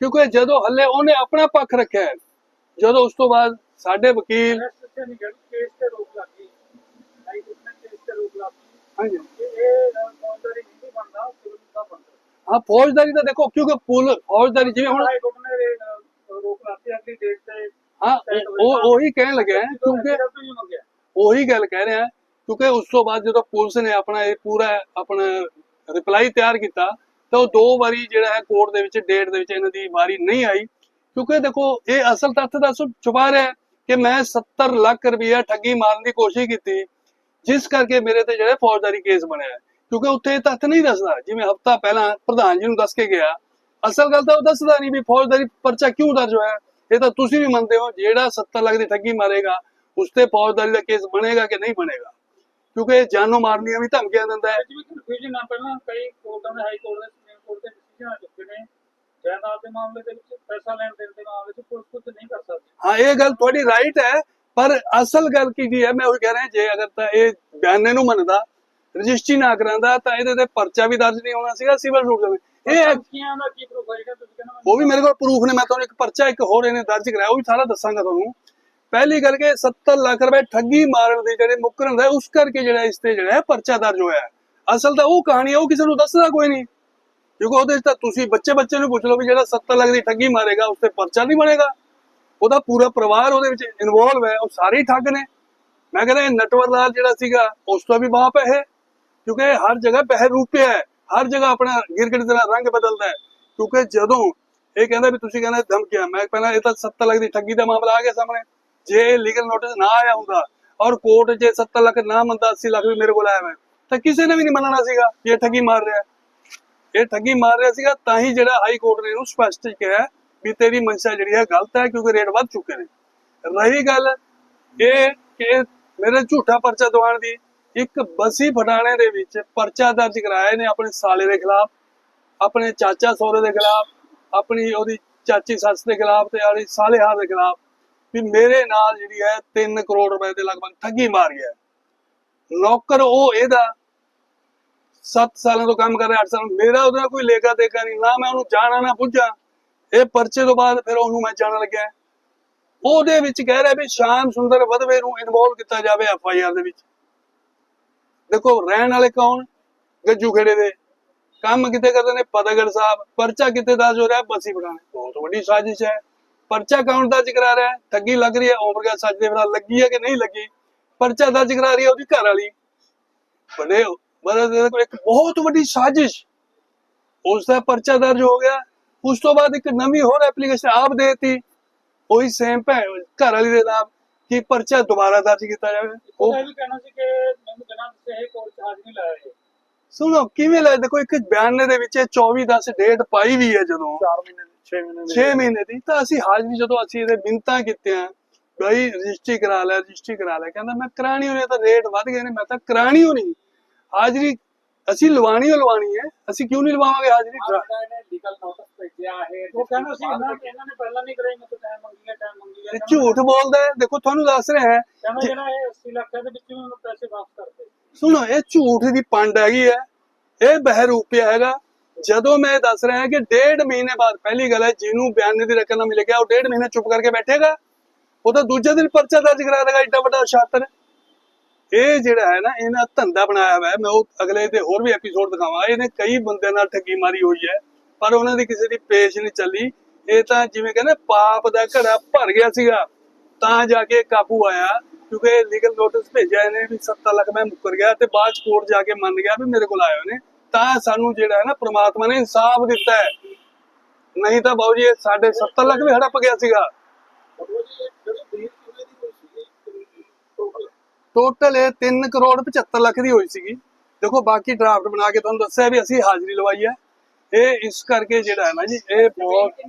ਕਿਉਂਕਿ ਜਦੋਂ ਹੱਲੇ ਉਹਨੇ ਆਪਣਾ ਪੱਖ ਰੱਖਿਆ ਹੈ ਜਦੋਂ ਉਸ ਤੋਂ ਬਾਅਦ ਸਾਡੇ ਵਕੀਲ ਤੇ ਨਹੀਂ ਗੜ ਕੇਸ ਤੇ ਰੋਕ ਲੱਗੀ ਹਾਈ ਕੋਰਟ ਨੇ ਕੇਸ ਤੇ ਰੋਕ ਲੱਗੀ ਹਾਂਜੀ। ਕਿ ਇਹ ਫੌਜਦਾਰੀ ਨਹੀਂ ਬਣਦਾ ਸਿਵਲ ਦਾ ਬਣਦਾ। ਹਾਂ ਫੌਜਦਾਰੀ ਤਾਂ ਦੇਖੋ ਕਿਉਂਕਿ ਪੁਲ ਫੌਜਦਾਰੀ ਜਿਵੇਂ ਹੁਣ ਹਾਈ ਕੋਰਟ ਨੇ ਅਹ, ਰੋਕ ਲਾਤੀ ਅਗਲੀ ਡੇਟ ਤੇ ਹਾਂ ਉਹ- ਕਹਿਣ ਲੱਗਿਆ ਕਿਉਂਕਿ ਉਹੀ ਗੱਲ ਕਹਿ ਰਿਹਾ ਕਿਉਂਕਿ ਉਸ ਤੋਂ ਬਾਅਦ ਜਦੋਂ ਪੁਲਿਸ ਨੇ ਆਪਣਾ ਇਹ ਪੂਰਾ ਆਪਣਾ ਰਿਪਲਾਈ ਤਿਆਰ ਕੀਤਾ ਤਾਂ ਉਹ ਦੋ ਵਾਰੀ ਜਿਹੜਾ ਹੈ ਕੋਰਟ ਦੇ ਵਿੱਚ ਡੇਟ ਦੇ ਵਿੱਚ ਇਹਨਾਂ ਦੀ ਵਾਰੀ ਨਹੀਂ ਆਈ। ਕਿਉਂਕਿ ਦੇਖੋ, ਇਹ ਅਸਲ ਤੱਥ ਦਾ ਛੁਪਾ ਰਿਹਾ ਕਿ ਮੈਂ 70 ਲੱਖ ਰੁਪਇਆ ਠੱਗੀ ਮਾਰਨ ਦੀ ਕੋਸ਼ਿਸ਼ ਕੀਤੀ, ਜਿਸ ਕਰਕੇ ਮੇਰੇ ਤੇ ਜਿਹੜਾ ਫੌਜਦਾਰੀ ਕੇਸ ਬਣਿਆ। ਕਿਉਂਕਿ ਉੱਥੇ ਇਹ ਤੱਥ ਨਹੀਂ ਦੱਸਦਾ, ਜਿਵੇਂ ਹਫਤਾ ਪਹਿਲਾਂ ਪ੍ਰਧਾਨ ਜੀ ਨੂੰ ਦੱਸ ਕੇ ਗਿਆ। ਅਸਲ ਗੱਲ ਤਾਂ ਉਹ ਦੱਸਦਾ ਨਹੀਂ ਵੀ ਫੌਜਦਾਰੀ ਪਰਚਾ ਕਿਉਂ ਦਰਜ ਹੋਇਆ। ਇਹ ਤਾਂ ਤੁਸੀਂ ਵੀ ਮੰਨਦੇ ਹੋ, ਜਿਹੜਾ 70 ਲੱਖ ਦੀ ਠੱਗੀ ਮਾਰੇਗਾ, ਉਸ ਤੇ ਫੌਜਦਾਰੀ ਦਾ ਕੇਸ ਬਣੇਗਾ ਕਿ ਨਹੀਂ ਬਣੇਗਾ? ਕਿਉਂਕਿ ਇਹ ਜਾਨੋਂ ਮਾਰਨੀਆਂ ਵੀ ਧਮਕੀਆਂ ਦਿੰਦਾ ਹੈ। ਜਿਵੇਂ ਕਨਫਿਊਜ਼ਨ ਆ ਪਹਿਲਾਂ ਕਈ ਕੋਰਟਾਂ ਦੇ ਹਾਈ ਕੋਰਟ ਦੇ ਸੁਪਰੀਮ ਕੋਰਟ ਦੇ ਡਿਸੀਜਨ ਆ ਚੁੱਕੇ ਨੇ। ਜਾਇਦਾਦ ਦੇ ਮਾਮਲੇ ਦੇ ਵਿੱਚ ਪੈਸਾ ਲੈਣ ਦੇਣ ਦੇ ਮਾਮਲੇ 'ਚ ਪੁਲਿਸ ਕੁਝ ਨਹੀਂ ਕਰ ਸਕਦੀ ਹਾਂ ਇਹ ਗੱਲ ਤੁਹਾਡੀ ਰਾਈਟ ਹੈ ਪਰ ਅਸਲ ਗੱਲ ਕੀ ਜੀ ਹੈ ਮੈਂ ਉਹੀ ਕਹਿ ਰਿਹਾ ਜੇ ਅਗਰ ਤਾਂ ਇਹ ਬਿਆਨੇ ਨੂੰ ਮੰਨਦਾ ਰਜਿਸਟਰੀ ਨਾ ਕਰਾਂਦਾ ਤਾਂ ਇਹਦੇ ਤੇ ਪਰਚਾ ਵੀ ਦਰਜ ਨਹੀਂ ਹੋਣਾ ਸੀਗਾ ਸਿਵਲ ਰੂਟ ਦੇ ਵਿੱਚ। ਇਹ ਹੈ- ਧਮਕੀਆਂ ਦਾ ਕੀ ਪ੍ਰੂਫ ਹੈ ਜਿਹੜਾ ਤੁਸੀਂ ਕਹਿੰਦੇ ਉਹ ਵੀ ਮੇਰੇ ਕੋਲ ਪ੍ਰੂਫ ਨੇ ਮੈਂ ਤੁਹਾਨੂੰ ਇੱਕ ਪਰਚਾ ਇੱਕ ਹੋਰ ਇਹਨੇ ਦਰਜ ਕਰਾਇਆ ਉਹ ਵੀ ਸਾਰਾ ਦੱਸਾਂਗਾ ਤੁਹਾਨੂੰ ਪਹਿਲੀ ਗੱਲ ਕਿ 70 ਲੱਖ ਰੁਪਏ ਠੱਗੀ ਮਾਰਨ ਦੇ ਜਿਹੜੇ ਮੁਕਰਨ ਦਾ ਉਸ ਕਰਕੇ ਜਿਹੜਾ ਇਸ ਤੇ ਜਿਹੜਾ ਪਰਚਾ ਦਰਜ ਹੋਇਆ। ਅਸਲ ਤਾਂ ਉਹ ਕਹਾਣੀ ਹੈ ਉਹ ਕਿਸੇ ਨੂੰ ਦੱਸਦਾ ਕੋਈ ਨਹੀਂ ਕਿਉਂਕਿ ਉਹਦੇ 'ਚ ਤਾਂ ਤੁਸੀਂ ਬੱਚੇ ਬੱਚੇ ਨੂੰ ਪੁੱਛ ਲਓ ਵੀ ਜਿਹੜਾ 70 ਲੱਖ ਦੀ ਠੱਗੀ ਮਾਰੇਗਾ, ਉਸ ਤੇ ਪਰਚਾ ਨਹੀਂ ਬਣੇਗਾ। ਉਹਦਾ ਪੂਰਾ ਪਰਿਵਾਰ ਉਹਦੇ ਵਿੱਚ ਇਨਵੋਲਵ ਹੈ, ਉਹ ਸਾਰੇ ਠੱਗ ਨੇ। ਮੈਂ ਕਹਿੰਦਾ ਇਹ ਨਟਵਰ ਲਾਲ ਜਿਹੜਾ ਸੀਗਾ, ਉਸ ਤੋਂ ਵੀ ਬਾਪ ਹੈ ਕਿਉਂਕਿ ਹਰ ਜਗ੍ਹਾ ਪਹਿਰ ਰੂਪਿਆ ਹੈ, ਹਰ ਜਗ੍ਹਾ ਆਪਣਾ ਗਿਰਗਿਟ ਦਾ ਰੰਗ ਬਦਲਦਾ ਹੈ। ਕਿਉਂਕਿ ਜਦੋਂ ਇਹ ਕਹਿੰਦਾ ਵੀ ਤੁਸੀਂ ਕਹਿੰਦੇ ਧਮਕਿਆ, ਮੈਂ ਪਹਿਲਾਂ ਇਹ ਤਾਂ 70 ਲੱਖ ਦੀ ਠੱਗੀ ਦਾ ਮਾਮਲਾ ਆ ਗਿਆ ਸਾਹਮਣੇ। ਜੇ ਲੀਗਲ ਨੋਟਿਸ ਨਾ ਆਇਆ ਹੁੰਦਾ ਔਰ ਕੋਰਟ ਜੇ 70 ਲੱਖ ਨਾ ਮੰਨਦਾ 80 ਲੱਖ ਵੀ ਮੇਰੇ ਕੋਲ ਆਇਆ ਮੈਂ ਤਾਂ ਕਿਸੇ ਨੇ ਵੀ ਨਹੀਂ ਮੰਨਣਾ ਸੀਗਾ ਕਿ ਇਹ ਠੱਗੀ ਮਾਰ ਰਿਹਾ। ਇਹ ਠੱਗੀ ਮਾਰ ਰਿਹਾ ਸੀਗਾ, ਤਾਂ ਹੀ ਜਿਹੜਾ ਹਾਈ ਕੋਰਟ ਨੇ ਇਹਨੂੰ ਸਪਸ਼ਟ ਕਿਹਾ ਵੀ ਤੇਰੀ ਮਨਸ਼ਾ ਜਿਹੜੀ ਹੈ ਗਲਤ ਹੈ ਕਿਉਂਕਿ ਰੇਟ ਵੱਧ ਚੁੱਕੇ ਨੇ। ਰਹੀ ਗੱਲ ਇਹ ਕਿ ਮੇਰੇ ਝੂਠਾ ਪਰਚਾ ਦਵਾਉਣ ਦੀ, ਇੱਕ ਬਸੀ ਫਟਾਣੇ ਦੇ ਵਿੱਚ ਪਰਚਾ ਦਰਜ ਕਰਾਇਆ ਨੇ ਆਪਣੇ ਸਾਲੇ ਦੇ ਖਿਲਾਫ, ਆਪਣੇ ਚਾਚਾ ਸੋਹਰੇ ਦੇ ਖਿਲਾਫ, ਆਪਣੀ ਉਹਦੀ ਚਾਚੀ ਸੱਸ ਦੇ ਖਿਲਾਫ ਤੇ ਆਪਣੀ ਸਾਲੇਹਾਰ ਦੇ ਖਿਲਾਫ ਵੀ ਮੇਰੇ ਨਾਲ ਜਿਹੜੀ ਹੈ 3 ਕਰੋੜ ਰੁਪਏ ਦੇ ਲਗਭਗ ਠੱਗੀ ਮਾਰ ਗਿਆ ਨੌਕਰ ਉਹ ਇਹਦਾ 7 ਸਾਲਾਂ ਤੋਂ ਕੰਮ ਕਰ ਰਿਹਾ 8 ਸਾਲ ਮੇਰਾ ਉਹਦੇ ਨਾਲ ਕੋਈ ਲੇਖਾ ਦੇਖਾ ਨਹੀਂ, ਨਾ ਮੈਂ ਉਹਨੂੰ ਜਾਣਾ, ਨਾ ਪੁੱਛਾਂ ਇਹ ਪਰਚੇ ਤੋਂ ਬਾਅਦ ਫਿਰ ਉਹਨੂੰ ਮੈਂ ਜਾਣਨ ਲੱਗਿਆ। ਉਹਦੇ ਵਿੱਚ ਕਹਿ ਰਿਹਾ ਵੀ ਸ਼ਾਮ ਸੁੰਦਰ ਵਧਵੇ ਨੂੰ ਇਨਵੋਲਵ ਕੀਤਾ ਜਾਵੇ ਐਫ ਆਈ ਆਰ ਦੇ ਵਿੱਚ। ਦੇਖੋ, ਰਹਿਣ ਵਾਲੇ ਕੌਣ? ਗੱਜੂ ਖੇੜੇ ਦੇ। ਕੰਮ ਕਿਤੇ ਕਰਦੇ ਨੇ? ਪਤਾਗੜ ਸਾਹਿਬ। ਪਰਚਾ ਕਿਤੇ ਦਰਜ ਹੋ ਰਿਹਾ? ਬਸੀ ਬਣਾਣੇ ਬਹੁਤ ਵੱਡੀ ਸਾਜ਼ਿਸ਼ ਹੈ। ਪਰਚਾ ਕੌਣ ਦਰਜ ਕਰਾ ਰਿਹਾ? ਠੱਗੀ ਲੱਗ ਰਹੀ ਹੈ। ਉਮਰਗਾ ਸੱਚ ਦੇ ਨਾਲ ਲੱਗੀ ਹੈ ਕਿ ਨਹੀਂ ਲੱਗੀ? ਪਰਚਾ ਦਰਜ ਕਰਾ ਰਹੀ ਹੈ ਉਹਦੀ ਘਰ ਵਾਲੀ। ਬੜੇ ਕੋਲ ਇੱਕ ਬਹੁਤ ਵੱਡੀ ਸਾਜ਼ਿਸ਼ ਉਸ ਦਾ ਪਰਚਾ ਦਰਜ ਹੋ ਗਿਆ ਉਸ ਤੋਂ ਬਾਅਦ ਇੱਕ ਨਵੀਂ ਹੋਰ ਐਪਲੀਕੇਸ਼ਨ ਆਪ ਦੇਤੀ ਉਹੀ ਸੇਮ ਭੈ ਘਰ ਵਾਲੀ ਦੇ ਨਾਮ ਕਿ ਪਰਚਾ ਦੁਬਾਰਾ ਦਰਜ ਕੀਤਾ ਜਾਵੇ। ਉਹ ਇਹ ਵੀ ਕਹਿਣਾ ਸੀ ਕਿ ਮੈਨੂੰ ਬਿਨਾਂ ਦੱਸੇ ਇਹ ਕੋਰਟ 'ਚ ਹਾਜ਼ਰ ਨਹੀਂ ਲਾਇਆ ਇਹ। ਸੁਣੋ ਕਿਵੇਂ ਲੱਗਦਾ ਦੇਖੋ ਇੱਕ ਬਿਆਨੇ ਦੇ ਵਿੱਚ 24 10 ਡੇਟ ਪਾਈ ਵੀ ਹੈ ਜਦੋਂ। 4 ਮਹੀਨੇ 6 ਮਹੀਨੇ 6 ਮਹੀਨੇ ਦੀ। ਤਾਂ ਅਸੀਂ ਹਾਜ਼ਰੀ ਜਦੋਂ ਅਸੀਂ ਇਹਦੇ ਬਿੰਤਾਂ ਕੀਤੀਆਂ ਬਈ ਰਜਿਸਟਰੀ ਕਰਾ ਲੈ ਰਜਿਸਟਰੀ ਕਰਾ ਲੈ। ਕਹਿੰਦਾ ਮੈਂ ਕਰਾਣੀ ਹੋਣੀ ਤਾਂ ਰੇਟ ਵੱਧ ਗਏ ਨੇ। ਮੈਂ ਤਾਂ ਕਰਾਣੀ ਹੋਣੀ। ਹਾਜ਼ਰੀ ਅਸੀਂ ਲਵਾਣੀ ਓ ਲਵਾਣੀ ਹੈ। ਅਸੀਂ ਕਿਉਂ ਨਹੀਂ ਲਵਾਵਾਂਗੇ ਹਾਜ਼ਰੀ? ਜਿਹੜਾ ਇਹਨੇ ਲੀਗਲ ਨੋਟਿਸ ਭੇਜਿਆ ਹੈ ਉਹ ਕਹਿੰਦਾ ਸੀ ਇਹਨਾਂ ਨੇ ਇਹਨਾਂ ਨੇ ਪਹਿਲਾਂ ਨਹੀਂ ਕਰਾਈ ਮੈਂ ਤਾਂ ਟਾਈਮ ਮੰਗੀ ਗਿਆ ਟਾਈਮ ਮੰਗੀ ਗਿਆ ਇਹ ਝੂਠ ਬੋਲਦਾ ਹੈ। ਦੇਖੋ ਤੁਹਾਨੂੰ ਦੱਸ ਰਿਹਾ ਹੈ। ਕਹਿੰਦਾ ਜਿਹੜਾ ਇਹ 80 ਲੱਖ ਦੇ ਵਿੱਚ ਮੈਨੂੰ ਪੈਸੇ ਵਾਪਸ ਕਰ ਦੇ। ਸੁਣੋ ਇਹ ਝੂਠ ਦੀ ਪੰਡ ਹੈਗੀ ਹੈ। ਇਹ ਬਹਿਰੂਪਿਆ ਹੈਗਾ। ਜਦੋਂ ਮੈਂ ਦੱਸ ਰਿਹਾ ਕਿ ਡੇਢ ਮਹੀਨੇ ਬਾਅਦ ਪਹਿਲੀ ਗੱਲ ਹੈ ਜਿਹਨੂੰ ਬਿਆਨੇ ਦੀ ਰਕਮ ਨਾ ਮਿਲ ਗਿਆ ਉਹ ਡੇਢ ਮਹੀਨੇ ਚੁੱਪ ਕਰਕੇ ਬੈਠੇਗਾ। ਉਹ ਤਾਂ ਦੂਜੇ ਦਿਨ ਪਰਚਾ ਦਰਜ ਕਰਾ ਦੇਗਾ ਏਡਾ ਵੱਡਾ ਸ਼ਾਤਰ ਇਹ ਜਿਹੜਾ ਹੈ ਨਾ, ਇਹਨਾਂ ਧੰਦਾ ਬਣਾਇਆ ਹੋਇਆ ਮੈਂ ਉਹ ਅਗਲੇ ਤੇ ਹੋਰ ਵੀ ਐਪੀਸੋਡ ਦਿਖਾਵਾਂ ਇਹਨੇ ਕਈ ਬੰਦਿਆਂ ਨਾਲ ਠੱਗੀ ਮਾਰੀ ਹੋਈ ਹੈ, ਪਰ ਉਹਨਾਂ ਦੀ ਕਿਸੇ ਦੀ ਪੇਸ਼ ਨਹੀਂ ਚੱਲੀ। ਇਹ ਤਾਂ ਜਿਵੇਂ ਕਹਿੰਦੇ, ਪਾਪ ਦਾ ਘੜਾ ਭਰ ਗਿਆ ਸੀਗਾ, ਤਾਂ ਜਾ ਕੇ ਕਾਬੂ ਆਇਆ, ਕਿਉਂਕਿ ਲੀਗਲ ਨੋਟਿਸ ਭੇਜਿਆ ਇਹਨੇ ਵੀ 70 ਲੱਖ ਮੈਂ ਮੁੱਕਰ ਗਿਆ ਤੇ ਬਾਅਦ ਚ ਕੋਰਟ ਜਾ ਕੇ ਮੰਨ ਗਿਆ ਵੀ ਮੇਰੇ ਕੋਲ ਆਏ ਨੇ ਤਾਂ ਸਾਨੂੰ ਜਿਹੜਾ ਹੈ ਨਾ, ਪ੍ਰਮਾਤਮਾ ਨੇ ਇਨਸਾਫ ਦਿੱਤਾ ਹੈ। ਨਹੀਂ ਤਾਂ ਬਾਊ ਜੀ, ਇਹ ਸਾਡੇ 70 ਲੱਖ ਵੀ ਹੜਪ ਗਿਆ ਸੀਗਾ। ਟੋਟਲ ਇਹ 3 ਕਰੋੜ 75 ਲੱਖ ਦੀ ਹੋਈ ਸੀਗੀ। ਦੇਖੋ ਬਾਕੀ ਡਰਾਫਟ ਬਣਾ ਕੇ ਤੁਹਾਨੂੰ ਦੱਸਿਆ ਵੀ ਅਸੀਂ ਹਾਜ਼ਰੀ ਲਵਾਈ ਹੈ। ਇਹ ਇਸ ਕਰਕੇ ਜਿਹੜਾ ਹੈ ਨਾ ਜੀ ਇਹ ਬਹੁਤ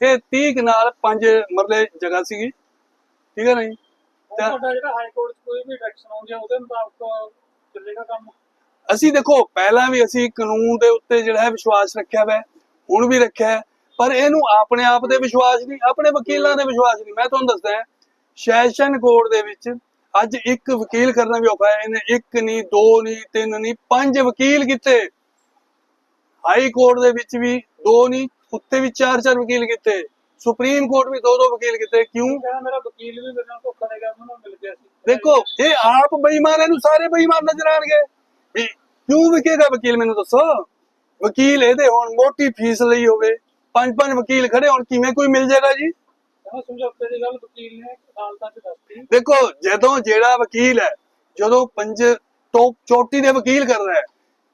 ਇਹ 30 ਕਨਾਲ 5 ਮਰਲੇ ਜਗ੍ਹਾ ਸੀਗੀ। ਠੀਕ ਹੈ ਨਾ ਜੀ? ਤੁਹਾਡਾ ਜਿਹੜਾ ਹਾਈ ਕੋਰਟ ਕੋਈ ਵੀ ਡਾਇਰੈਕਸ਼ਨ ਆਉਂਦੀ ਹੈ ਉਹਦੇ ਮੁਤਾਬਕ ਚੱਲੇਗਾ ਕੰਮ? ਅਸੀਂ ਦੇਖੋ ਪਹਿਲਾਂ ਵੀ ਅਸੀਂ ਕਾਨੂੰਨ ਦੇ ਉੱਤੇ ਜਿਹੜਾ ਹੈ ਵਿਸ਼ਵਾਸ ਰੱਖਿਆ ਹੋਇਆ ਹੁਣ ਵੀ ਰੱਖਿਆ ਹੈ, ਪਰ ਇਹਨੂੰ ਆਪਣੇ ਆਪ ਤੇ ਵਿਸ਼ਵਾਸ ਨਹੀਂ ਆਪਣੇ ਵਕੀਲਾਂ ਤੇ ਵਿਸ਼ਵਾਸ ਨਹੀਂ। ਮੈਂ ਤੁਹਾਨੂੰ ਦੱਸਦਾ ਸੈਸ਼ਨ ਕੋਰਟ ਦੇ ਵਿੱਚ ਅੱਜ ਇੱਕ ਵਕੀਲ ਕਰਨਾ ਵੀ ਔਖਾ ਹੈ ਇਹਨੇ ਇੱਕ ਨਹੀਂ ਦੋ ਨਹੀਂ ਤਿੰਨ ਨਹੀਂ ਪੰਜ ਵਕੀਲ ਕੀਤੇ। ਹਾਈ ਕੋਰਟ ਦੇ ਵਿੱਚ ਵੀ ਦੋ ਨਹੀਂ ਉੱਤੇ ਵੀ ਚਾਰ ਚਾਰ ਵਕੀਲ ਕੀਤੇ। ਸੁਪਰੀਮ ਕੋਰਟ ਵੀ ਦੋ ਦੋ ਵਕੀਲ ਕੀਤੇ ਕਿਉਂ? ਮੇਰਾ ਵਕੀਲ ਵੀ ਮੇਰੇ ਨਾਲ ਧੋਖਾ ਦੇ ਗਿਆ ਮੈਨੂੰ ਮਿਲ ਗਿਆ ਸੀ। ਦੇਖੋ ਇਹ ਆਪ ਬੇਈਮਾਨ ਇਹਨੂੰ ਸਾਰੇ ਬੇਈਮਾਨ ਨਜ਼ਰ ਆਣਗੇ ਵੀ ਕਿਉਂ ਵਿਕੇਗਾ ਵਕੀਲ ਮੈਨੂੰ ਦੱਸੋ? ਵਕੀਲ ਇਹਦੇ ਹੁਣ ਮੋਟੀ ਫੀਸ ਲਈ ਹੋਵੇ। ਪੰਜ ਪੰਜ ਵਕੀਲ ਖੜੇ ਹੁਣ ਕਿਵੇਂ ਕੋਈ ਮਿਲ ਜਾਏਗਾ ਜੀ? ਸਮਝੌਤੇ ਦੀ ਗੱਲ ਵਕੀਲ ਨੇ ਅਦਾਲਤਾਂ 'ਚ ਦੱਸਤੀ। ਦੇਖੋ, ਜਦੋਂ ਜਿਹੜਾ ਵਕੀਲ ਹੈ, ਜਦੋਂ ਪੰਜ ਟੋਪ ਚੋਟੀ ਦੇ ਵਕੀਲ ਕਰ ਰਿਹਾ ਹੈ,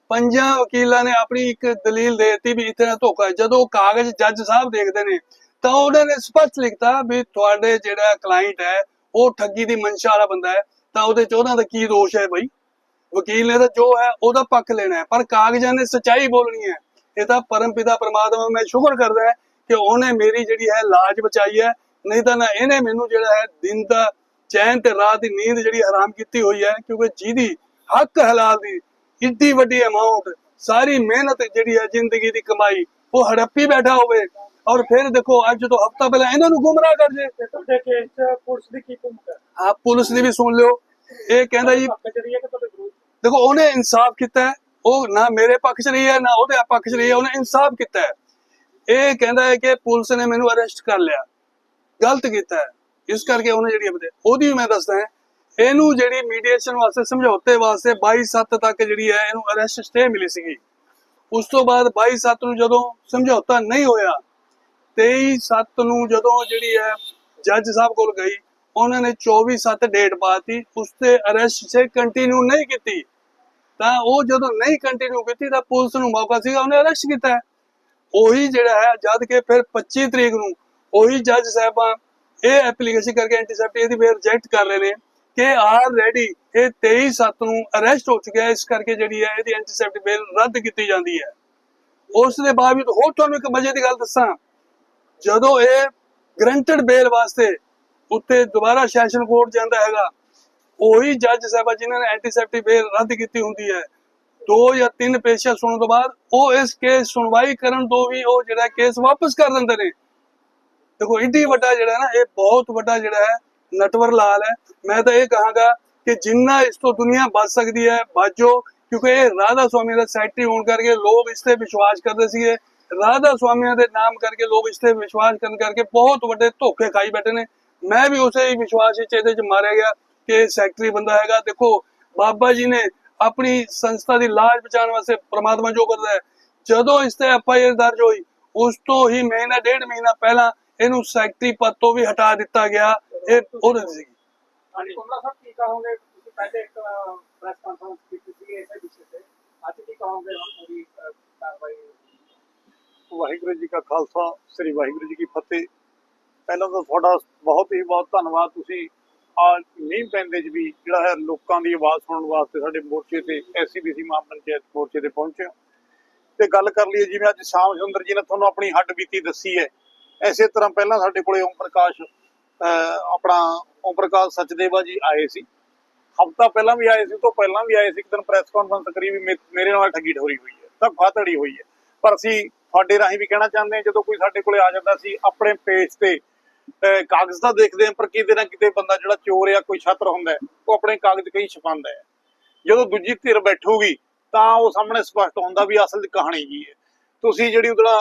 ਪੰਜਾਂ ਵਕੀਲਾਂ ਨੇ ਆਪਣੀ ਇੱਕ ਦਲੀਲ ਦੇ ਦਿੱਤੀ ਵੀ ਇਤਨਾ ਧੋਖਾ ਜਦੋਂ ਉਹ ਕਾਗਜ਼ ਜੱਜ ਸਾਹਿਬ ਦੇਖਦੇ ਨੇ, ਤਾਂ ਉਹਨਾਂ ਨੇ ਸਪਸ਼ਟ ਲਿਖਤਾ ਵੀ ਤੁਹਾਡੇ ਜਿਹੜਾ ਕਲਾਇੰਟ ਹੈ, ਉਹ ਠੱਗੀ ਦੀ ਮਨਸ਼ਾ ਵਾਲਾ ਬੰਦਾ ਹੈ, ਤਾਂ ਉਹਦੇ ਚ ਉਹਨਾਂ ਦਾ ਕੀ ਦੋਸ਼ ਹੈ ਬਈ? ਵਕੀਲ ਨੇ ਤਾਂ ਜੋ ਹੈ, ਉਹਦਾ ਪੱਖ ਲੈਣਾ ਹੈ, ਪਰ ਕਾਗਜ਼ਾਂ ਨੇ ਸਚਾਈ ਬੋਲਣੀ ਹੈ। ਇਹ ਤਾਂ ਪਰਮ ਪਿਤਾ ਪਰਮਾਤਮਾ ਮੈਂ ਸ਼ੁਕਰ ਕਰਦਾ ਹੈ ਕਿ ਉਹਨੇ ਮੇਰੀ ਜਿਹੜੀ ਹੈ, ਲਾਜ ਬਚਾਈ ਹੈ ਨਹੀਂ ਤਾਂ ਨਾ ਇਹਨੇ ਮੈਨੂੰ ਜਿਹੜਾ ਹੈ ਦਿਨ ਦਾ ਚੈਨ ਤੇ ਰਾਤ ਦੀ ਨੀਂਦ ਜਿਹੜੀ ਹਰਾਮ ਕੀਤੀ ਹੋਈ ਹੈ ਕਿਉਂਕਿ ਜਿਹਦੀ ਹੱਕ ਹਲਾਲ ਦੀ ਇੱਡੀ ਵੱਡੀ ਅਮਾਉਂਟ ਸਾਰੀ ਮਿਹਨਤ ਜਿਹੜੀ ਹੈ ਜ਼ਿੰਦਗੀ ਦੀ ਕਮਾਈ ਉਹ ਹੜੱਪੀ ਬੈਠਾ ਹੋਵੇ। ਔਰ ਫਿਰ ਦੇਖੋ ਅੱਜ ਤੋਂ ਹਫਤਾ ਪਹਿਲਾਂ ਇਹਨਾਂ ਨੂੰ ਗੁੰਮਰਾਹ ਕਰ ਜੇ। ਤੁਹਾਡੇ ਕੇਸ ਪੁਲਿਸ ਦੀ ਕੀ ਭੂਮਿਕਾ ਹੈ? ਆਪ ਪੁਲਿਸ ਦੀ ਵੀ ਸੁਣ ਲਿਓ। ਇਹ ਕਹਿੰਦਾ ਜੀ? ਦੇਖੋ ਉਹਨੇ ਇਨਸਾਫ ਕੀਤਾ ਉਹ ਨਾ ਮੇਰੇ ਪੱਖ 'ਚ ਰਹੀ ਹੈ ਨਾ ਉਹਦੇ ਪੱਖ 'ਚ ਰਹੀ ਹੈ ਉਹਨੇ ਇਨਸਾਫ ਕੀਤਾ ਇਹ ਕਹਿੰਦਾ ਹੈ ਕਿ ਪੁਲਿਸ ਨੇ ਮੈਨੂੰ ਅਰੈਸਟ ਕਰ ਲਿਆ। ਗਲਤ ਕੀਤਾ ਹੈ। ਇਸ ਕਰਕੇ ਉਹਨੇ ਜਿਹੜੀ ਆਪਦੇ ਉਹਦੀ ਮੈਂ ਦੱਸਦਾ ਹਾਂ, ਇਹਨੂੰ ਜਿਹੜੀ ਮੀਡੀਏਸ਼ਨ ਵਾਸਤੇ, ਸਮਝੌਤੇ ਵਾਸਤੇ 22/7 ਤੱਕ ਜਿਹੜੀ ਹੈ, ਇਹਨੂੰ ਅਰੈਸਟ ਸਟੇ ਮਿਲੀ ਸੀਗੀ। ਉਸ ਤੋਂ ਬਾਅਦ 22/7 ਨੂੰ ਜਦੋਂ ਸਮਝੌਤਾ ਨਹੀਂ ਹੋਇਆ 23/7 ਨੂੰ ਜਦੋਂ ਜਿਹੜੀ ਹੈ ਜੱਜ ਸਾਹਿਬ ਕੋਲ ਗਈ, ਉਹਨਾਂ ਨੇ 24/7 ਡੇਟ ਪਾਤੀ, ਉਸ ਤੇ ਅਰੈਸਟ ਸੇ ਕੰਟੀਨਿਊ ਨਹੀਂ ਕੀਤੀ। ਤਾਂ ਉਹ ਜਦੋਂ ਨਹੀਂ ਕੰਟੀਨਿਊ ਕੀਤੀ, ਤਾਂ ਪੁਲਿਸ ਨੂੰ ਮੌਕਾ ਸੀਗਾ, ਉਹਨੇ ਅਰੈਸਟ ਕੀਤਾ ਉਹੀ ਜਿਹੜਾ ਹੈ, ਜਦ ਕਿ ਫਿਰ 25 ਤਰੀਕ ਨੂੰ ਉਹੀ ਜੱਜ ਸਾਹਿਬਾਂ ਇਹ ਐਪਲੀਕੇਸ਼ਨ ਕਰਕੇ ਐਂਟੀਸੈਪਟੀ ਇਹਦੀ ਫਿਰ ਰਿਜੈਕਟ ਕਰ ਰਹੇ ਨੇ ਕਿ ਆਲਰੇਡੀ ਇਹ 23 ਸੱਤ ਨੂੰ ਅਰੈਸਟ ਹੋ ਚੁੱਕਿਆ ਇਸ ਕਰਕੇ ਜਿਹੜੀ ਹੈ ਇਹਦੀ ਐਂਟੀਸੈਪਟੀ ਬੇਲ ਰੱਦ ਕੀਤੀ ਜਾਂਦੀ ਹੈ। ਉਸ ਦੇ ਬਾਵਜੂਦ ਹੋਰ ਤੁਹਾਨੂੰ ਇੱਕ ਮਜ਼ੇ ਦੀ ਗੱਲ ਦੱਸਾਂ। ਜਦੋਂ ਇਹ ਗਰੰਟਡ ਬੇਲ ਵਾਸਤੇ ਉੱਤੇ ਦੁਬਾਰਾ ਸੈਸ਼ਨ ਕੋਰਟ ਜਾਂਦਾ ਹੈਗਾ, ਉਹੀ ਜੱਜ ਸਾਹਿਬਾ ਜਿਨ੍ਹਾਂ ਨੇ ਐਂਟੀਸੈਪਟੀ ਬੇਲ ਰੱਦ ਕੀਤੀ ਹੁੰਦੀ ਹੈ। ਦੋ ਜਾਂ ਤਿੰਨ ਪੇਸ਼ੀਆਂ ਸੁਣਨ ਤੋਂ ਬਾਅਦ ਉਹ ਇਸ ਕੇਸ ਸੁਣਵਾਈ ਕਰਨ ਤੋਂ ਵੀ ਉਹ ਜਿਹੜਾ ਕੇਸ ਵਾਪਸ ਕਰ ਦਿੰਦੇ ਨੇ। ਦੇਖੋ ਇੰਨੀ ਵੱਡਾ ਜਿਹੜਾ ਨਾ, ਇਹ ਬਹੁਤ ਵੱਡਾ ਜਿਹੜਾ ਹੈ ਨਟਵਰ ਲਾਲ ਹੈ। ਮੈਂ ਤਾਂ ਇਹ ਕਹਾਂਗਾ ਕਿ ਜਿੰਨਾ ਇਸ ਤੋਂ ਦੁਨੀਆ ਬਚ ਸਕਦੀ ਹੈ, ਬਾਜੋ, ਕਿਉਂਕਿ ਇਹ ਰਾਧਾ ਸਵਾਮੀ ਦਾ ਸੈਕਟਰੀ ਹੋਣ ਕਰਕੇ ਲੋਕ ਇਸ ਤੇ ਵਿਸ਼ਵਾਸ ਕਰਦੇ ਸੀਗੇ। ਰਾਧਾ ਸਵਾਮੀਆਂ ਦੇ ਨਾਮ ਕਰਕੇ ਲੋਕ ਇਸ ਤੇ ਵਿਸ਼ਵਾਸ ਕਰਨ ਕਰਕੇ ਬਹੁਤ ਵੱਡੇ ਧੋਖੇ ਖਾਈ ਬੈਠੇ ਨੇ। ਮੈਂ ਵੀ ਉਸੇ ਹੀ ਵਿਸ਼ਵਾਸ ਵਿੱਚ ਇਹਦੇ ਚ ਮਾਰਿਆ ਗਿਆ ਕਿ ਸੈਕਟਰੀ ਬੰਦਾ ਹੈਗਾ। ਦੇਖੋ, ਬਾਬਾ ਜੀ ਨੇ ਆਪਣੀ ਸੰਸਥਾ ਦੀ ਲਾਜ ਬਚਾਉਣ ਵਾਸਤੇ ਪ੍ਰਮਾਤਮਾ ਜੋ ਕਰਦਾ ਹੈ। ਜਦੋਂ ਇਸ ਤੇ ਐਫਆਈਆਰ ਦਰਜ ਹੋਈ, ਉਸ ਤੋਂ ਹੀ ਮਹੀਨਾ, ਡੇਢ ਮਹੀਨਾ ਪਹਿਲਾਂ ਇਹਨੂੰ ਸੈਕਟਰੀ ਪਦ ਤੋਂ ਵੀ ਹਟਾ ਦਿੱਤਾ ਗਿਆ। ਇਹ ਉਹਦੇ ਸੀ ਹਾਂਜੀ। ਕੁਮਰਾ ਸਾਹਿਬ ਕੀ ਕਹੋਗੇ? ਤੁਸੀਂ ਪਹਿਲੇ ਇੱਕ ਪ੍ਰੈਸ ਕਾਨਫਰੰਸ ਕੀਤੀ ਸੀ ਇਸੇ ਵਿਸ਼ੇ ਤੇ। ਅੱਜ ਕੀ ਕਹੋਗੇ ਹੁਣ ਪੂਰੀ ਅਹ, ਕਾਰਵਾਈ? ਵਾਹਿਗੁਰੂ ਜੀ ਕਾ ਖਾਲਸਾ ਸ੍ਰੀ ਵਾਹਿਗੁਰੂ ਜੀ ਕੀ ਫਤਿਹ। ਪਹਿਲਾਂ ਤਾਂ ਤੁਹਾਡਾ ਬਹੁਤ ਹੀ ਬਹੁਤ ਧੰਨਵਾਦ। ਤੁਸੀਂ ਆ ਮੀਂਹ ਪੈਂਦੇ ਚ ਵੀ ਜਿਹੜਾ ਹੈ ਲੋਕਾਂ ਦੀ ਆਵਾਜ਼ ਸੁਣਨ ਵਾਸਤੇ ਸਾਡੇ ਮੋਰਚੇ ਤੇ ਐਸਸੀਬੀਸੀ ਮਾਮ ਪੰਚਾਇਤ ਮੋਰਚੇ ਤੇ ਪਹੁੰਚੇ ਹੋ। ਤੇ ਗੱਲ ਕਰ ਲਈਏ ਜਿਵੇਂ ਅੱਜ ਸ਼ਾਮ ਸੁੰਦਰ ਜੀ ਨੇ ਤੁਹਾਨੂੰ ਆਪਣੀ ਹੱਡ ਬੀਤੀ ਦੱਸੀ ਹੈ ਐਸੇ ਤਰ੍ਹਾਂ ਪਹਿਲਾਂ ਸਾਡੇ ਕੋਲੇ ਓਮ ਪ੍ਰਕਾਸ਼ ਆਪਣਾ ਓਮ ਪ੍ਰਕਾਸ਼ ਸਚਦੇਵਾ ਜੀ ਆਏ ਸੀ। ਹਫਤਾ ਪਹਿਲਾਂ ਵੀ ਆਏ ਸੀ ਤੋਂ ਪਹਿਲਾਂ ਵੀ ਆਏ ਸੀ। ਇੱਕ ਦਿਨ ਪ੍ਰੈਸ ਕਾਨਫਰੰਸ ਕਰੀ ਵੀ ਮੇਰੇ ਨਾਲ ਠੱਗੀ ਠੋਰੀ ਹੋਈ ਹੈ ਤਾਂ ਫਾਤੜੀ ਹੋਈ ਹੈ। ਪਰ ਅਸੀਂ ਤੁਹਾਡੇ ਰਾਹੀਂ ਵੀ ਕਹਿਣਾ ਚਾਹੁੰਦੇ ਹਾਂ, ਜਦੋਂ ਕੋਈ ਸਾਡੇ ਕੋਲੇ ਆ ਜਾਂਦਾ ਸੀ, ਆਪਣੇ ਪੇਜ ਤੇ ਕਾਗਜ਼ ਤਾਂ ਦੇਖਦੇ ਹਾਂ, ਪਰ ਕਿਤੇ ਨਾ ਕਿਤੇ ਬੰਦਾ ਜਿਹੜਾ ਚੋਰ ਆ ਕੋਈ ਛਾਤਰ ਹੁੰਦਾ ਉਹ ਆਪਣੇ ਕਾਗਜ਼ ਕਈ ਛਪਾਉਂਦਾ ਹੈ। ਜਦੋਂ ਦੂਜੀ ਧਿਰ ਬੈਠੂਗੀ, ਤਾਂ ਉਹ ਸਾਹਮਣੇ ਸਪਸ਼ਟ ਹੁੰਦਾ ਵੀ ਅਸਲ ਦੀ ਕਹਾਣੀ ਕੀ ਹੈ। ਤੁਸੀਂ ਜਿਹੜੀ ਉਹਦਾ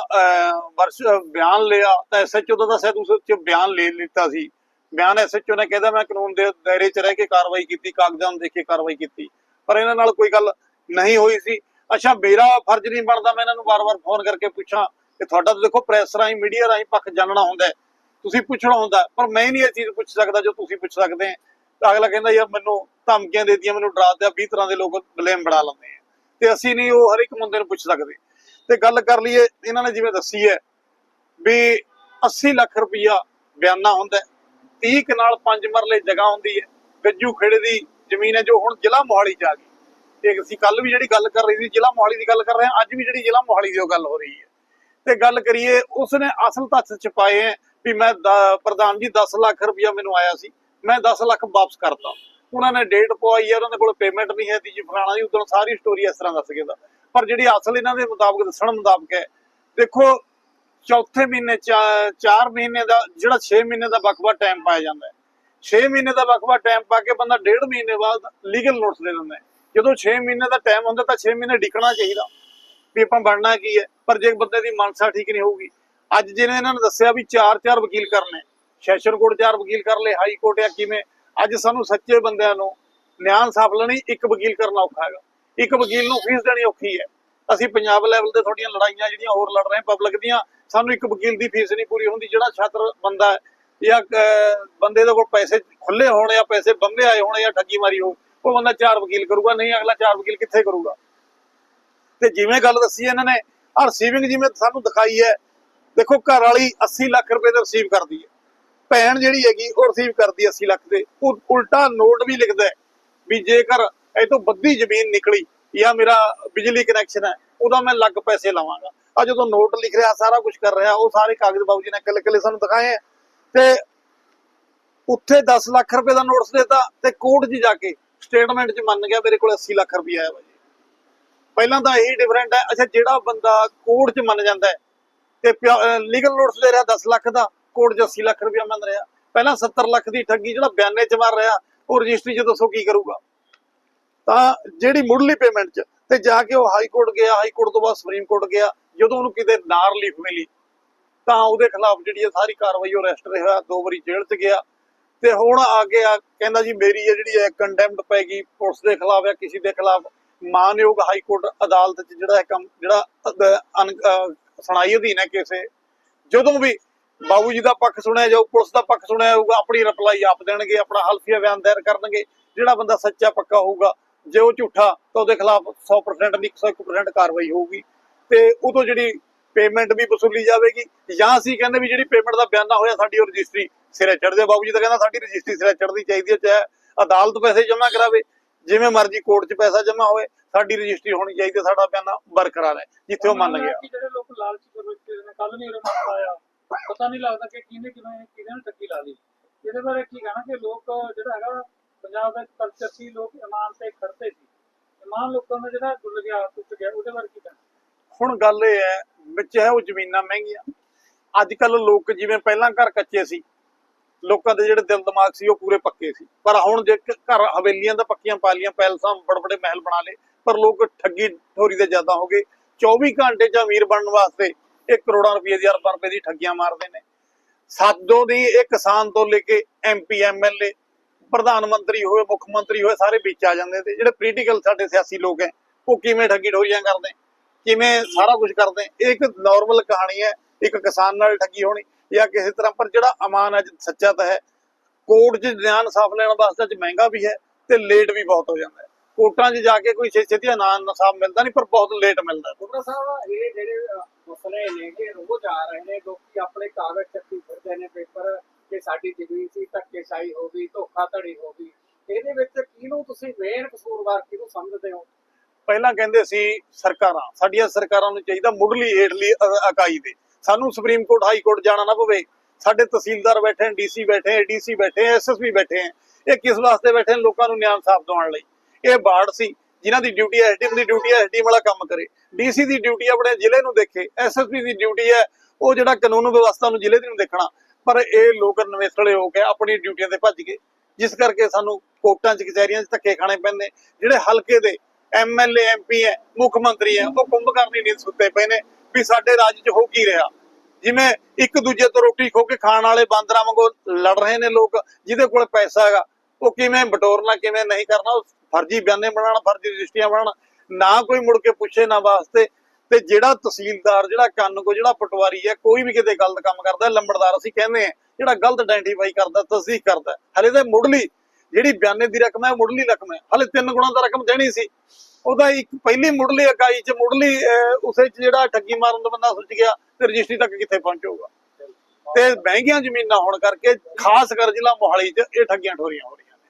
ਵਰਸ਼ ਬਿਆਨ ਲਿਆ, ਤਾਂ ਐਸਐਚਓ ਦਾ ਤਾਂ ਸ਼ਾਇਦ ਉਸ ਚ ਬਿਆਨ ਲੈ ਲਿੱਤਾ ਸੀ। ਬਿਆਨ ਐਸਐਚਓ ਨੇ ਕਹਿੰਦਾ ਮੈਂ ਕਾਨੂੰਨ ਦੇ ਦਾਇਰੇ 'ਚ ਰਹਿ ਕੇ ਕਾਰਵਾਈ ਕੀਤੀ, ਕਾਗਜ਼ਾਂ ਨੂੰ ਦੇਖ ਕੇ ਕਾਰਵਾਈ ਕੀਤੀ। ਪਰ ਇਹਨਾਂ ਨਾਲ ਕੋਈ ਗੱਲ ਨਹੀਂ ਹੋਈ ਸੀ। ਅੱਛਾ, ਮੇਰਾ ਫਰਜ਼ ਨਹੀਂ ਬਣਦਾ, ਮੈਂ ਇਹਨਾਂ ਨੂੰ ਵਾਰ-ਵਾਰ ਫੋਨ ਕਰਕੇ ਪੁੱਛਾਂ ਕਿ ਤੁਹਾਡਾ ਤਾਂ ਦੇਖੋ ਪ੍ਰੈਸ ਰਾਹੀਂ, ਮੀਡੀਆ ਰਾਹੀਂ ਪੱਖ ਜਾਣਨਾ ਹੁੰਦਾ ਤੁਸੀਂ ਪੁੱਛਣਾ ਹੁੰਦਾ ਪਰ ਮੈਂ ਨਹੀਂ ਇਹ ਚੀਜ਼ ਪੁੱਛ ਸਕਦਾ ਜੋ ਤੁਸੀਂ ਪੁੱਛ ਸਕਦੇ ਹੈ। ਅਗਲਾ ਕਹਿੰਦਾ, ਯਾਰ, ਮੈਨੂੰ ਧਮਕੀਆਂ ਦੇ ਦਿੱਤੀਆਂ, ਮੈਨੂੰ ਡਰਾ ਦਿੱਤਾ 20 ਤਰ੍ਹਾਂ ਦੇ ਲੋਕ ਬਲੇਮ ਬਣਾ ਲੈਂਦੇ ਆ ਤੇ ਅਸੀਂ ਨਹੀਂ, ਉਹ ਹਰ ਇੱਕ ਮੁੰਡੇ ਨੂੰ ਪੁੱਛ ਸਕਦੇ। ਤੇ ਗੱਲ ਕਰ ਲਈਏ, ਇਹਨਾਂ ਨੇ ਜਿਵੇਂ ਦੱਸੀ ਹੈ ਵੀ 80 ਲੱਖ ਰੁਪਇਆ ਬਿਆਨਾ ਹੁੰਦਾ 30 ਕਨਾਲ ਪੰਜ ਮਰਲੇ ਜਗ੍ਹਾ ਹੁੰਦੀ ਹੈ। ਗੱਜੂ ਖੇੜੇ ਦੀ ਜ਼ਮੀਨ ਹੈ ਜੋ ਹੁਣ ਜ਼ਿਲ੍ਹਾ ਮੋਹਾਲੀ ਚ ਆ ਗਈ। ਤੇ ਅਸੀਂ ਕੱਲ ਵੀ ਜਿਹੜੀ ਗੱਲ ਕਰ ਰਹੀ ਸੀ, ਜ਼ਿਲ੍ਹਾ ਮੋਹਾਲੀ ਦੀ ਗੱਲ ਕਰ ਰਹੇ ਹਾਂ, ਅੱਜ ਵੀ ਜਿਹੜੀ ਜ਼ਿਲ੍ਹਾ ਮੋਹਾਲੀ ਦੀ ਉਹ ਗੱਲ ਹੋ ਰਹੀ ਹੈ। ਤੇ ਗੱਲ ਕਰੀਏ, ਉਸਨੇ ਅਸਲ ਤੱਥ ਛਪਾਏ ਹੈ ਵੀ ਮੈਂ ਪ੍ਰਧਾਨ ਜੀ 10 ਲੱਖ ਰੁਪਇਆ ਮੈਨੂੰ ਆਇਆ ਸੀ, ਮੈਂ 10 ਲੱਖ ਵਾਪਸ ਕਰਤਾ। ਉਹਨਾਂ ਨੇ ਡੇਟ ਪਵਾਈ ਹੈ, ਉਹਨਾਂ ਦੇ ਕੋਲ ਪੇਮੈਂਟ ਨਹੀਂ ਹੈ ਜੀ ਫਲਾਣਾ ਜੀ, ਉਦੋਂ ਸਾਰੀ ਸਟੋਰੀ ਇਸ ਤਰ੍ਹਾਂ ਦੱਸ ਗਿਆ ਪਰ ਜਿਹੜੀ ਅਸਲ ਇਹਨਾਂ ਦੇ ਮੁਤਾਬਕ ਦੱਸਣ ਮੁਤਾਬਕ ਹੈ, ਦੇਖੋ ਚੌਥੇ ਮਹੀਨੇ 4 ਮਹੀਨੇ ਦਾ, ਜਿਹੜਾ 6 ਮਹੀਨੇ ਦਾ ਬਕਵਾ ਟਾਈਮ ਪਾਇਆ ਜਾਂਦਾ ਹੈ। 6 ਮਹੀਨੇ ਦਾ ਵਕਫਾ ਟਾਈਮ ਪਾ ਕੇ ਬੰਦਾ ਡੇਢ ਮਹੀਨੇ ਬਾਅਦ ਲੀਗਲ ਨੋਟਿਸ ਦੇ ਦਿੰਦਾ ਜਦੋਂ 6 ਮਹੀਨੇ ਦਾ ਟਾਈਮ ਹੁੰਦਾ ਤਾਂ 6 ਮਹੀਨੇ ਡਿੱਕਣਾ ਚਾਹੀਦਾ। ਵੀ ਆਪਾਂ ਬਣਨਾ ਕੀ ਹੈ? ਪਰ ਜੇ ਬੰਦੇ ਦੀ ਮਨਸਾ ਠੀਕ ਨਹੀਂ ਹੋਊਗੀ, ਅੱਜ ਜਿਹਨੇ ਇਹਨਾਂ ਨੇ ਦੱਸਿਆ ਵੀ ਚਾਰ ਚਾਰ ਵਕੀਲ ਕਰਨੇ, ਸੈਸ਼ਨ ਕੋਰਟ ਚਾਰ ਵਕੀਲ ਕਰ ਲਏ, ਹਾਈ ਕੋਰਟ ਜਾਂ ਕਿਵੇਂ, ਅੱਜ ਸਾਨੂੰ ਸੱਚੇ ਬੰਦਿਆਂ ਨੂੰ ਨਿਆਂ ਸਾਫ਼ ਲੈਣੀ ਇੱਕ ਵਕੀਲ ਕਰਨਾ ਔਖਾ ਹੈਗਾ। ਇੱਕ ਵਕੀਲ ਨੂੰ ਫੀਸ ਦੇਣੀ ਔਖੀ ਹੈ। ਅਸੀਂ ਪੰਜਾਬ ਲੈਵਲ ਤੇ ਤੁਹਾਡੀਆਂ ਲੜਾਈਆਂ ਜਿਹੜੀਆਂ ਹੋਰ ਲੜ ਰਹੇ ਪਬਲਿਕ ਦੀਆਂ, ਸਾਨੂੰ ਇੱਕ ਵਕੀਲ ਦੀ ਫੀਸ ਨਹੀਂ ਪੂਰੀ ਹੁੰਦੀ, ਜਿਹੜਾ ਛਾਤਰ ਬੰਦਾ ਜਾਂ ਬੰਦੇ ਦੇ ਕੋਲ ਪੈਸੇ ਖੁੱਲੇ ਹੋਣ ਜਾਂ ਪੈਸੇ ਬੰਦੇ ਆਏ ਹੋਣ ਜਾਂ ਠੱਗੀ ਮਾਰੀ ਹੋ ਉਹ ਬੰਦਾ ਚਾਰ ਵਕੀਲ ਕਰੂਗਾ, ਨਹੀਂ ਅਗਲਾ ਚਾਰ ਵਕੀਲ ਕਿੱਥੇ ਕਰੂਗਾ? ਤੇ ਜਿਵੇਂ ਗੱਲ ਦੱਸੀ ਇਹਨਾਂ ਨੇ, ਆਹ ਰਿਸੀਵਿੰਗ ਜਿਵੇਂ ਸਾਨੂੰ ਦਿਖਾਈ ਹੈ, ਦੇਖੋ ਘਰ ਵਾਲੀ 80 ਲੱਖ ਰੁਪਏ ਦਾ ਰਿਸੀਵ ਕਰਦੀ ਹੈ। ਭੈਣ ਜਿਹੜੀ ਹੈਗੀ, ਉਹ ਰਿਸੀਵ ਕਰਦੀ ਹੈ 80 ਲੱਖ ਦੇ ਉਹ ਉਲਟਾ ਨੋਟ ਵੀ ਲਿਖਦਾ ਵੀ ਜੇਕਰ ਇਹ ਤੋਂ ਵੱਧੀ ਜ਼ਮੀਨ ਨਿਕਲੀ, ਜਾਂ ਮੇਰਾ ਬਿਜਲੀ ਕਨੈਕਸ਼ਨ ਹੈ, ਉਹਦਾ ਮੈਂ ਲੱਗ ਪੈਸੇ ਲਵਾਂਗਾ। ਆ ਜਦੋਂ ਨੋਟ ਲਿਖ ਰਿਹਾ, ਸਾਰਾ ਕੁਝ ਕਰ ਰਿਹਾ, ਉਹ ਸਾਰੇ ਕਾਗਜ਼ ਬਾਬੂ ਜੀ ਨੇ ਕੱਲੇ ਕੱਲੇ ਸਾਨੂੰ ਦਿਖਾਏ ਤੇ ਉੱਥੇ 10 ਲੱਖ ਰੁਪਏ ਦਾ ਨੋਟਿਸ ਦਿੱਤਾ ਤੇ ਕੋਰਟ 'ਚ ਜਾ ਕੇ ਸਟੇਟਮੈਂਟ 'ਚ ਮੰਨ ਗਿਆ, ਮੇਰੇ ਕੋਲ 80 ਲੱਖ ਰੁਪਏ ਆਇਆ ਵਾ ਪਹਿਲਾਂ ਤਾਂ ਇਹੀ ਡਿਫਰੈਂਟ ਹੈ, ਅੱਛਾ, ਜਿਹੜਾ ਬੰਦਾ ਕੋਰਟ 'ਚ ਮੰਨ ਜਾਂਦਾ ਹੈ, ਤੇ ਲੀਗਲ ਨੋਟਿਸ ਦੇ ਰਿਹਾ 10 ਲੱਖ ਦਾ, ਕੋਰਟ 'ਚ 80 ਲੱਖ ਰੁਪਏ ਮੰਨ ਰਿਹਾ। ਪਹਿਲਾਂ 70 ਲੱਖ ਦੀ ਠੱਗੀ, ਜਿਹੜਾ ਬਿਆਨੇ 'ਚ ਮਾਰ ਰਿਹਾ, ਉਹ ਰਜਿਸਟਰੀ 'ਚ ਦੱਸੋ ਕੀ ਕਰੂਗਾ? ਤਾਂ ਜਿਹੜੀ ਮੁੱਢਲੀ ਪੇਮੈਂਟ 'ਚ, ਤੇ ਜਾ ਕੇ ਉਹ ਹਾਈ ਕੋਰਟ ਗਿਆ ਹਾਈ ਕੋਰਟ ਤੋਂ ਬਾਅਦ ਸੁਪਰੀਮ ਕੋਰਟ ਗਿਆ, ਜਦੋਂ ਉਹਨੂੰ ਕਿਤੇ ਨਾਰ ਰਿਲੀਫ ਮਿਲੀ, ਤਾਂ ਉਹਦੇ ਖਿਲਾਫ ਜਿਹੜੀ ਹੈ ਸਾਰੀ ਕਾਰਵਾਈ ਉਹ ਅਰੈਸਟ ਰਿਹਾ, ਦੋ ਵਾਰੀ ਜੇਲ੍ਹ 'ਚ ਗਿਆ। ਤੇ ਹੁਣ ਆ ਗਿਆ ਕਹਿੰਦਾ ਜੀ, ਮੇਰੀ ਇਹ ਜਿਹੜੀ ਹੈ ਕੰਡੈਮਡ ਪੈ ਗਈ, ਪੁਲਿਸ ਦੇ ਖਿਲਾਫ ਜਾਂ ਕਿਸੇ ਦੇ ਖਿਲਾਫ ਮਾਨਯੋਗ ਹਾਈ ਕੋਰਟ ਅਦਾਲਤ 'ਚ ਜਿਹੜਾ ਹੈ ਕੰਮ, ਜਿਹੜਾ ਸੁਣਾਈ ਅਧੀਨ ਹੈ ਕਿਸੇ, ਜਦੋਂ ਵੀ ਬਾਬੂ ਜੀ ਦਾ ਪੱਖ ਸੁਣਿਆ ਜਾਊ, ਪੁਲਿਸ ਦਾ ਪੱਖ ਸੁਣਿਆ ਜਾਊਗਾ, ਆਪਣੀ ਰਿਪਲਾਈ ਆਪ ਦੇਣਗੇ, ਆਪਣਾ ਹਲਫੀਆ ਬਿਆਨ ਦਾਇਰ ਕਰਨਗੇ, ਜਿਹੜਾ ਬੰਦਾ ਸੱਚਾ ਪੱਕਾ ਹੋਊਗਾ ਜੇ ਉਹ ਝੂਠਾ, ਤਾਂ ਉਹਦੇ ਖਿਲਾਫ 100% ਨਹੀਂ 101% ਕਾਰਵਾਈ ਹੋਊਗੀ। ਤੇ ਉਦੋਂ ਜਿਹੜੀ ਪੇਮੈਂਟ ਵੀ ਵਸੂਲੀ ਜਾਵੇਗੀ, ਜਾਂ ਅਸੀਂ ਕਹਿੰਦੇ ਵੀ ਜਿਹੜੀ ਪੇਮੈਂਟ ਦਾ ਬਿਆਨਾ ਹੋਇਆ ਸਾਡੀ ਉਹ ਰਜਿਸਟਰੀ ਸਿਰੇ ਚੜ੍ਹਦੇ ਬਾਬੂ ਜੀ ਤਾਂ ਕਹਿੰਦਾ ਸਾਡੀ ਰਜਿਸਟਰੀ ਸਿਰੇ ਚੜ੍ਹਦੀ ਚਾਹੀਦੀ ਹੈ, ਚਾਹੇ ਅਦਾਲਤ ਪੈਸੇ ਜਮ੍ਹਾਂ ਕਰਾਵੇ, ਜਿਵੇਂ ਮਰਜ਼ੀ ਕੋਰਟ 'ਚ ਪੈਸਾ ਜਮ੍ਹਾਂ ਹੋਵੇ, ਸਾਡੀ ਰਜਿਸਟਰੀ ਹੋਣੀ ਚਾਹੀਦੀ ਸਾਡਾ ਬਿਆਨਾ ਬਰਕਰਾਰ ਹੈ, ਜਿੱਥੇ ਉਹ ਮੰਨ ਗਿਆ। ਜਿਹੜੇ ਲੋਕ ਲਾਲਚੀ ਪ੍ਰਵਿਰਤੀ ਨੇ ਕੱਲ ਨਹੀਂ ਰਮਾ ਆਇਆ ਪਤਾ ਨਹੀਂ ਲੱਗਦਾ ਕਿ ਕਿਹਨੇ ਕਿਵੇਂ ਕਿਹਦੇ ਨਾਲ ਠੱਗੀ ਲਾ ਲਈ। ਇਹਦੇ ਬਾਰੇ ਕੀ ਕਹਿਣਾ ਕਿ ਲੋਕ ਜਿਹੜਾ ਹੈਗਾ ਪੰਜਾਬ ਦਾ ਕਲਚਰ ਲੋਕ ਇਮਾਨ ਤੇ ਖੜਦੇ ਸੀ। ਇਮਾਨ ਲੋਕਾਂ ਦਾ ਜਿਹੜਾ ਡੁੱਲ ਗਿਆ ਟੁੱਟ ਗਿਆ, ਉਹਦੇ ਬਾਰੇ ਕੀ ਕਹਿਣਾ? ਹੁਣ ਗੱਲ ਇਹ ਹੈ, ਵਿੱਚ ਹੈ ਉਹ ਜ਼ਮੀਨਾਂ ਮਹਿੰਗੀਆਂ। ਅੱਜ ਕੱਲ ਲੋਕ ਜਿਵੇਂ ਪਹਿਲਾਂ ਘਰ ਕੱਚੇ ਸੀ, ਲੋਕਾਂ ਦੇ ਜਿਹੜੇ ਦਿਲ ਦਿਮਾਗ ਸੀ, ਉਹ ਪੂਰੇ ਪੱਕੇ ਸੀ। ਪਰ ਹੁਣ ਜੇ ਘਰ ਹਵੇਲੀਆਂ ਤਾਂ ਪੱਕੀਆਂ ਪਾ ਲੀਆਂ ਪੈਲਸਾਂ ਬੜੇ ਬੜੇ ਮਹਿਲ ਬਣਾ ਲਏ, ਪਰ ਲੋਕ ਠੱਗੀ ਠੋਰੀ ਦੇ ਜ਼ਿਆਦਾ ਹੋ ਗਏ। 24 ਘੰਟੇ ਚ ਅਮੀਰ ਬਣਨ ਵਾਸਤੇ 1 ਕਰੋੜਾਂ ਰੁਪਏ ਦੀ ਅਰਬਾਂ ਰੁਪਏ ਦੀ ਠੱਗੀਆਂ ਮਾਰਦੇ ਨੇ। ਸਾਦੋਂ ਦੀ ਇਹ ਕਿਸਾਨ ਤੋਂ ਲੈ ਕੇ ਐਮਪੀ ਐਮਐਲਏ ਪ੍ਰਧਾਨ ਮੰਤਰੀ ਹੋਏ ਮੁੱਖ ਮੰਤਰੀ ਹੋਏ ਸਾਰੇ ਵਿੱਚ ਆ ਜਾਂਦੇ ਤੇ ਜਿਹੜੇ ਪੋਲੀਟੀਕਲ ਸਾਡੇ ਸਿਆਸੀ ਲੋਕ ਹੈ, ਉਹ ਕਿਵੇਂ ਠੱਗੀ ਠੋਰੀਆਂ ਕਰਦੇ? ਕਿਵੇਂ ਸਾਰਾ ਕੁਝ ਕਰਦੇ? ਇਹ ਇੱਕ ਨਾਰਮਲ ਕਹਾਣੀ ਹੈ, ਇੱਕ ਕਿਸਾਨ ਨਾਲ ਠੱਗੀ ਹੋਣੀ ਜਾਂ ਕਿਸੇ ਤਰ੍ਹਾਂ, ਪਰ ਜਿਹੜਾ ਅਮਾਨ ਅੱਜ ਸੱਚਾ ਤਾਂ ਹੈ। ਕੋਰਟ 'ਚ ਨਿਆਂ ਇਨਸਾਫ ਲੈਣ ਵਾਸਤੇ ਅੱਜ ਮਹਿੰਗਾ ਵੀ ਹੈ ਤੇ ਲੇਟ ਵੀ ਬਹੁਤ ਹੋ ਜਾਂਦਾ ਹੈ। ਕੋਰਟਾਂ 'ਚ ਜਾ ਕੇ ਕੋਈ ਛੇ ਛੇਤੀ ਨਿਆਂ ਇਨਸਾਫ ਮਿਲਦਾ ਨਹੀਂ, ਪਰ ਬਹੁਤ ਲੇਟ ਮਿਲਦਾ ਹੈ। ਸਾਹਿਬ, ਇਹ ਜਿਹੜੇ ਮਸਲੇ ਨੇ ਇਹ ਰੋਜ਼ ਆ ਰਹੇ ਨੇ, ਲੋਕੀ ਆਪਣੇ ਕਾਗਜ਼ ਚੱਕੀ ਫਿਰਦੇ ਨੇ, ਪੇਪਰ ਕਿ ਸਾਡੀ ਜ਼ਮੀਨ ਸੀ, ਧੱਕੇਸ਼ਾਹੀ ਹੋ ਗਈ, ਧੋਖਾਧੜੀ ਹੋ ਗਈ। ਇਹਦੇ ਵਿੱਚ ਕਿਹਨੂੰ ਤੁਸੀਂ ਮੇਨ ਕਸੂਰਵਾਰ ਕਿਹਨੂੰ ਸਮਝਦੇ ਹੋ? ਪਹਿਲਾਂ ਕਹਿੰਦੇ ਸੀ ਸਰਕਾਰਾਂ, ਸਾਡੀਆਂ ਸਰਕਾਰਾਂ ਨੂੰ ਚਾਹੀਦਾ ਮੁੱਢਲੀ ਹੇਠਲੀ ਇਕਾਈ ਦੇ। ਸਾਨੂੰ ਸੁਪਰੀਮ ਕੋਰਟ ਹਾਈ ਕੋਰਟ ਜਾਣਾ ਨਾ ਪਵੇ। ਸਾਡੇ ਤਹਿਸੀਲਦਾਰ ਬੈਠੇ ਡੀਸੀ ਬੈਠੇ ਡੀਸੀ ਬੈਠੇ ਐਸਐਸਪੀ ਬੈਠੇ ਇਹ ਕਿਸ ਵਾਸਤੇ ਬੈਠੇ ਲੋਕਾਂ ਨੂੰ ਨਿਆਂ ਇਨਸਾਫ ਦਿਵਾਉਣ ਲਈ। ਇਹ ਬਾੜ ਸੀ, ਜਿਨ੍ਹਾਂ ਦੀ ਡਿਊਟੀ ਹੈ ਐਸਡੀਐਮ ਦੀ ਡਿਊਟੀ ਹੈ ਐਸਡੀਐਮ ਵਾਲਾ ਕੰਮ ਕਰੇ। ਡੀਸੀ ਦੀ ਡਿਊਟੀ ਆਪਣੇ ਜ਼ਿਲ੍ਹੇ ਨੂੰ ਦੇਖੇ। ਐਸਐਸਪੀ ਦੀ ਡਿਊਟੀ ਹੈ, ਉਹ ਜਿਹੜਾ ਕਾਨੂੰਨ ਵਿਵਸਥਾ ਨੂੰ ਜ਼ਿਲ੍ਹੇ ਦੀ ਨੂੰ ਦੇਖਣਾ। ਪਰ ਇਹ ਲੋਕ ਨਵੇਸਲੇ ਹੋ ਕੇ ਆਪਣੀ ਡਿਊਟੀਆਂ ਤੇ ਭੱਜ ਗਏ। ਜਿਸ ਕਰਕੇ ਸਾਨੂੰ ਕੋਰਟਾਂ 'ਚ, ਕਚਹਿਰੀਆਂ 'ਚ ਧੱਕੇ ਖਾਣੇ ਪੈਂਦੇ। ਜਿਹੜੇ ਹਲਕੇ ਦੇ ਐਮਐਲਏ ਐਮਪੀ ਹੈ, ਮੁੱਖ ਮੰਤਰੀ ਹੈ, ਉਹ ਕੁੰਭ ਕਰਨੀ ਨਹੀਂ ਸੁੱਤੇ ਪਏ ਨੇ ਵੀ ਸਾਡੇ ਰਾਜ 'ਚ ਹੋ ਕੀ ਰਿਹਾ। ਜਿਵੇਂ ਇੱਕ ਦੂਜੇ ਤੋਂ ਰੋਟੀ ਖੋ ਕੇ ਖਾਣ ਵਾਲੇ ਬਾਂਦਰਾਂ ਵਾਂਗੂ ਲੜ ਰਹੇ ਨੇ ਲੋਕ, ਜਿਹਦੇ ਕੋਲ ਪੈਸਾ ਹੈਗਾ, ਉਹ ਕਿਵੇਂ ਬਟੋਰਨਾ, ਕਿਵੇਂ ਨਹੀਂ ਕਰਨਾ, ਉਹ ਫਰਜ਼ੀ ਬਿਆਨੇ ਬਣਾਉਣਾ, ਫਰਜ਼ੀ ਰਜਿਸਟਰੀਆਂ ਬਣਾਉਣ। ਨਾ ਕੋਈ ਮੁੜ ਕੇ ਪੁੱਛੇ, ਨਾ ਵਾਸਤੇ ਤੇ ਜਿਹੜਾ ਤਹਿਸੀਲਦਾਰ, ਜਿਹੜਾ ਕੰਨ ਕੋ ਜਿਹੜਾ ਪਟਵਾਰੀ ਹੈ, ਕੋਈ ਵੀ ਕਿਤੇ ਗਲਤ ਕੰਮ ਕਰਦਾ, ਲੰਬੜਦਾਰ ਅਸੀਂ ਕਹਿੰਦੇ ਆ ਜਿਹੜਾ ਗਲਤ ਆਇਡੈਂਟੀਫਾਈ ਕਰਦਾ, ਤਸਦੀਕ ਕਰਦਾ ਹਲੇ ਤੇ ਮੁੱਢਲੀ ਜਿਹੜੀ ਬਿਆਨੇ ਦੀ ਰਕਮ ਹੈ ਮੁੱਢਲੀ ਰਕਮ ਹੈ। ਹਲੇ ਤਿੰਨ ਗੁਣਾ ਦਾ ਰਕਮ ਦੇਣੀ ਸੀ। ਉਹਦਾ ਇੱਕ ਪਹਿਲੀ ਮੁੱਢਲੀ ਇਕਾਈ ਚ ਮੁੱਢਲੀ ਉਸੇ ਚ ਜਿਹੜਾ ਠੱਗੀ ਮਾਰਨ ਦਾ ਬੰਦਾ ਸੁੱਚ ਗਿਆ ਤੇ ਰਜਿਸਟਰੀ ਤੱਕ ਕਿੱਥੇ ਪਹੁੰਚੂਗਾ ਤੇ ਮਹਿੰਗੀਆਂ ਜ਼ਮੀਨਾਂ ਹੋਣ ਕਰਕੇ ਖਾਸ ਕਰ ਜ਼ਿਲ੍ਹਾ ਮੋਹਾਲੀ ਚ ਇਹ ਠੱਗੀਆਂ ਠੋਰੀਆਂ ਹੋ ਰਹੀਆਂ ਨੇ।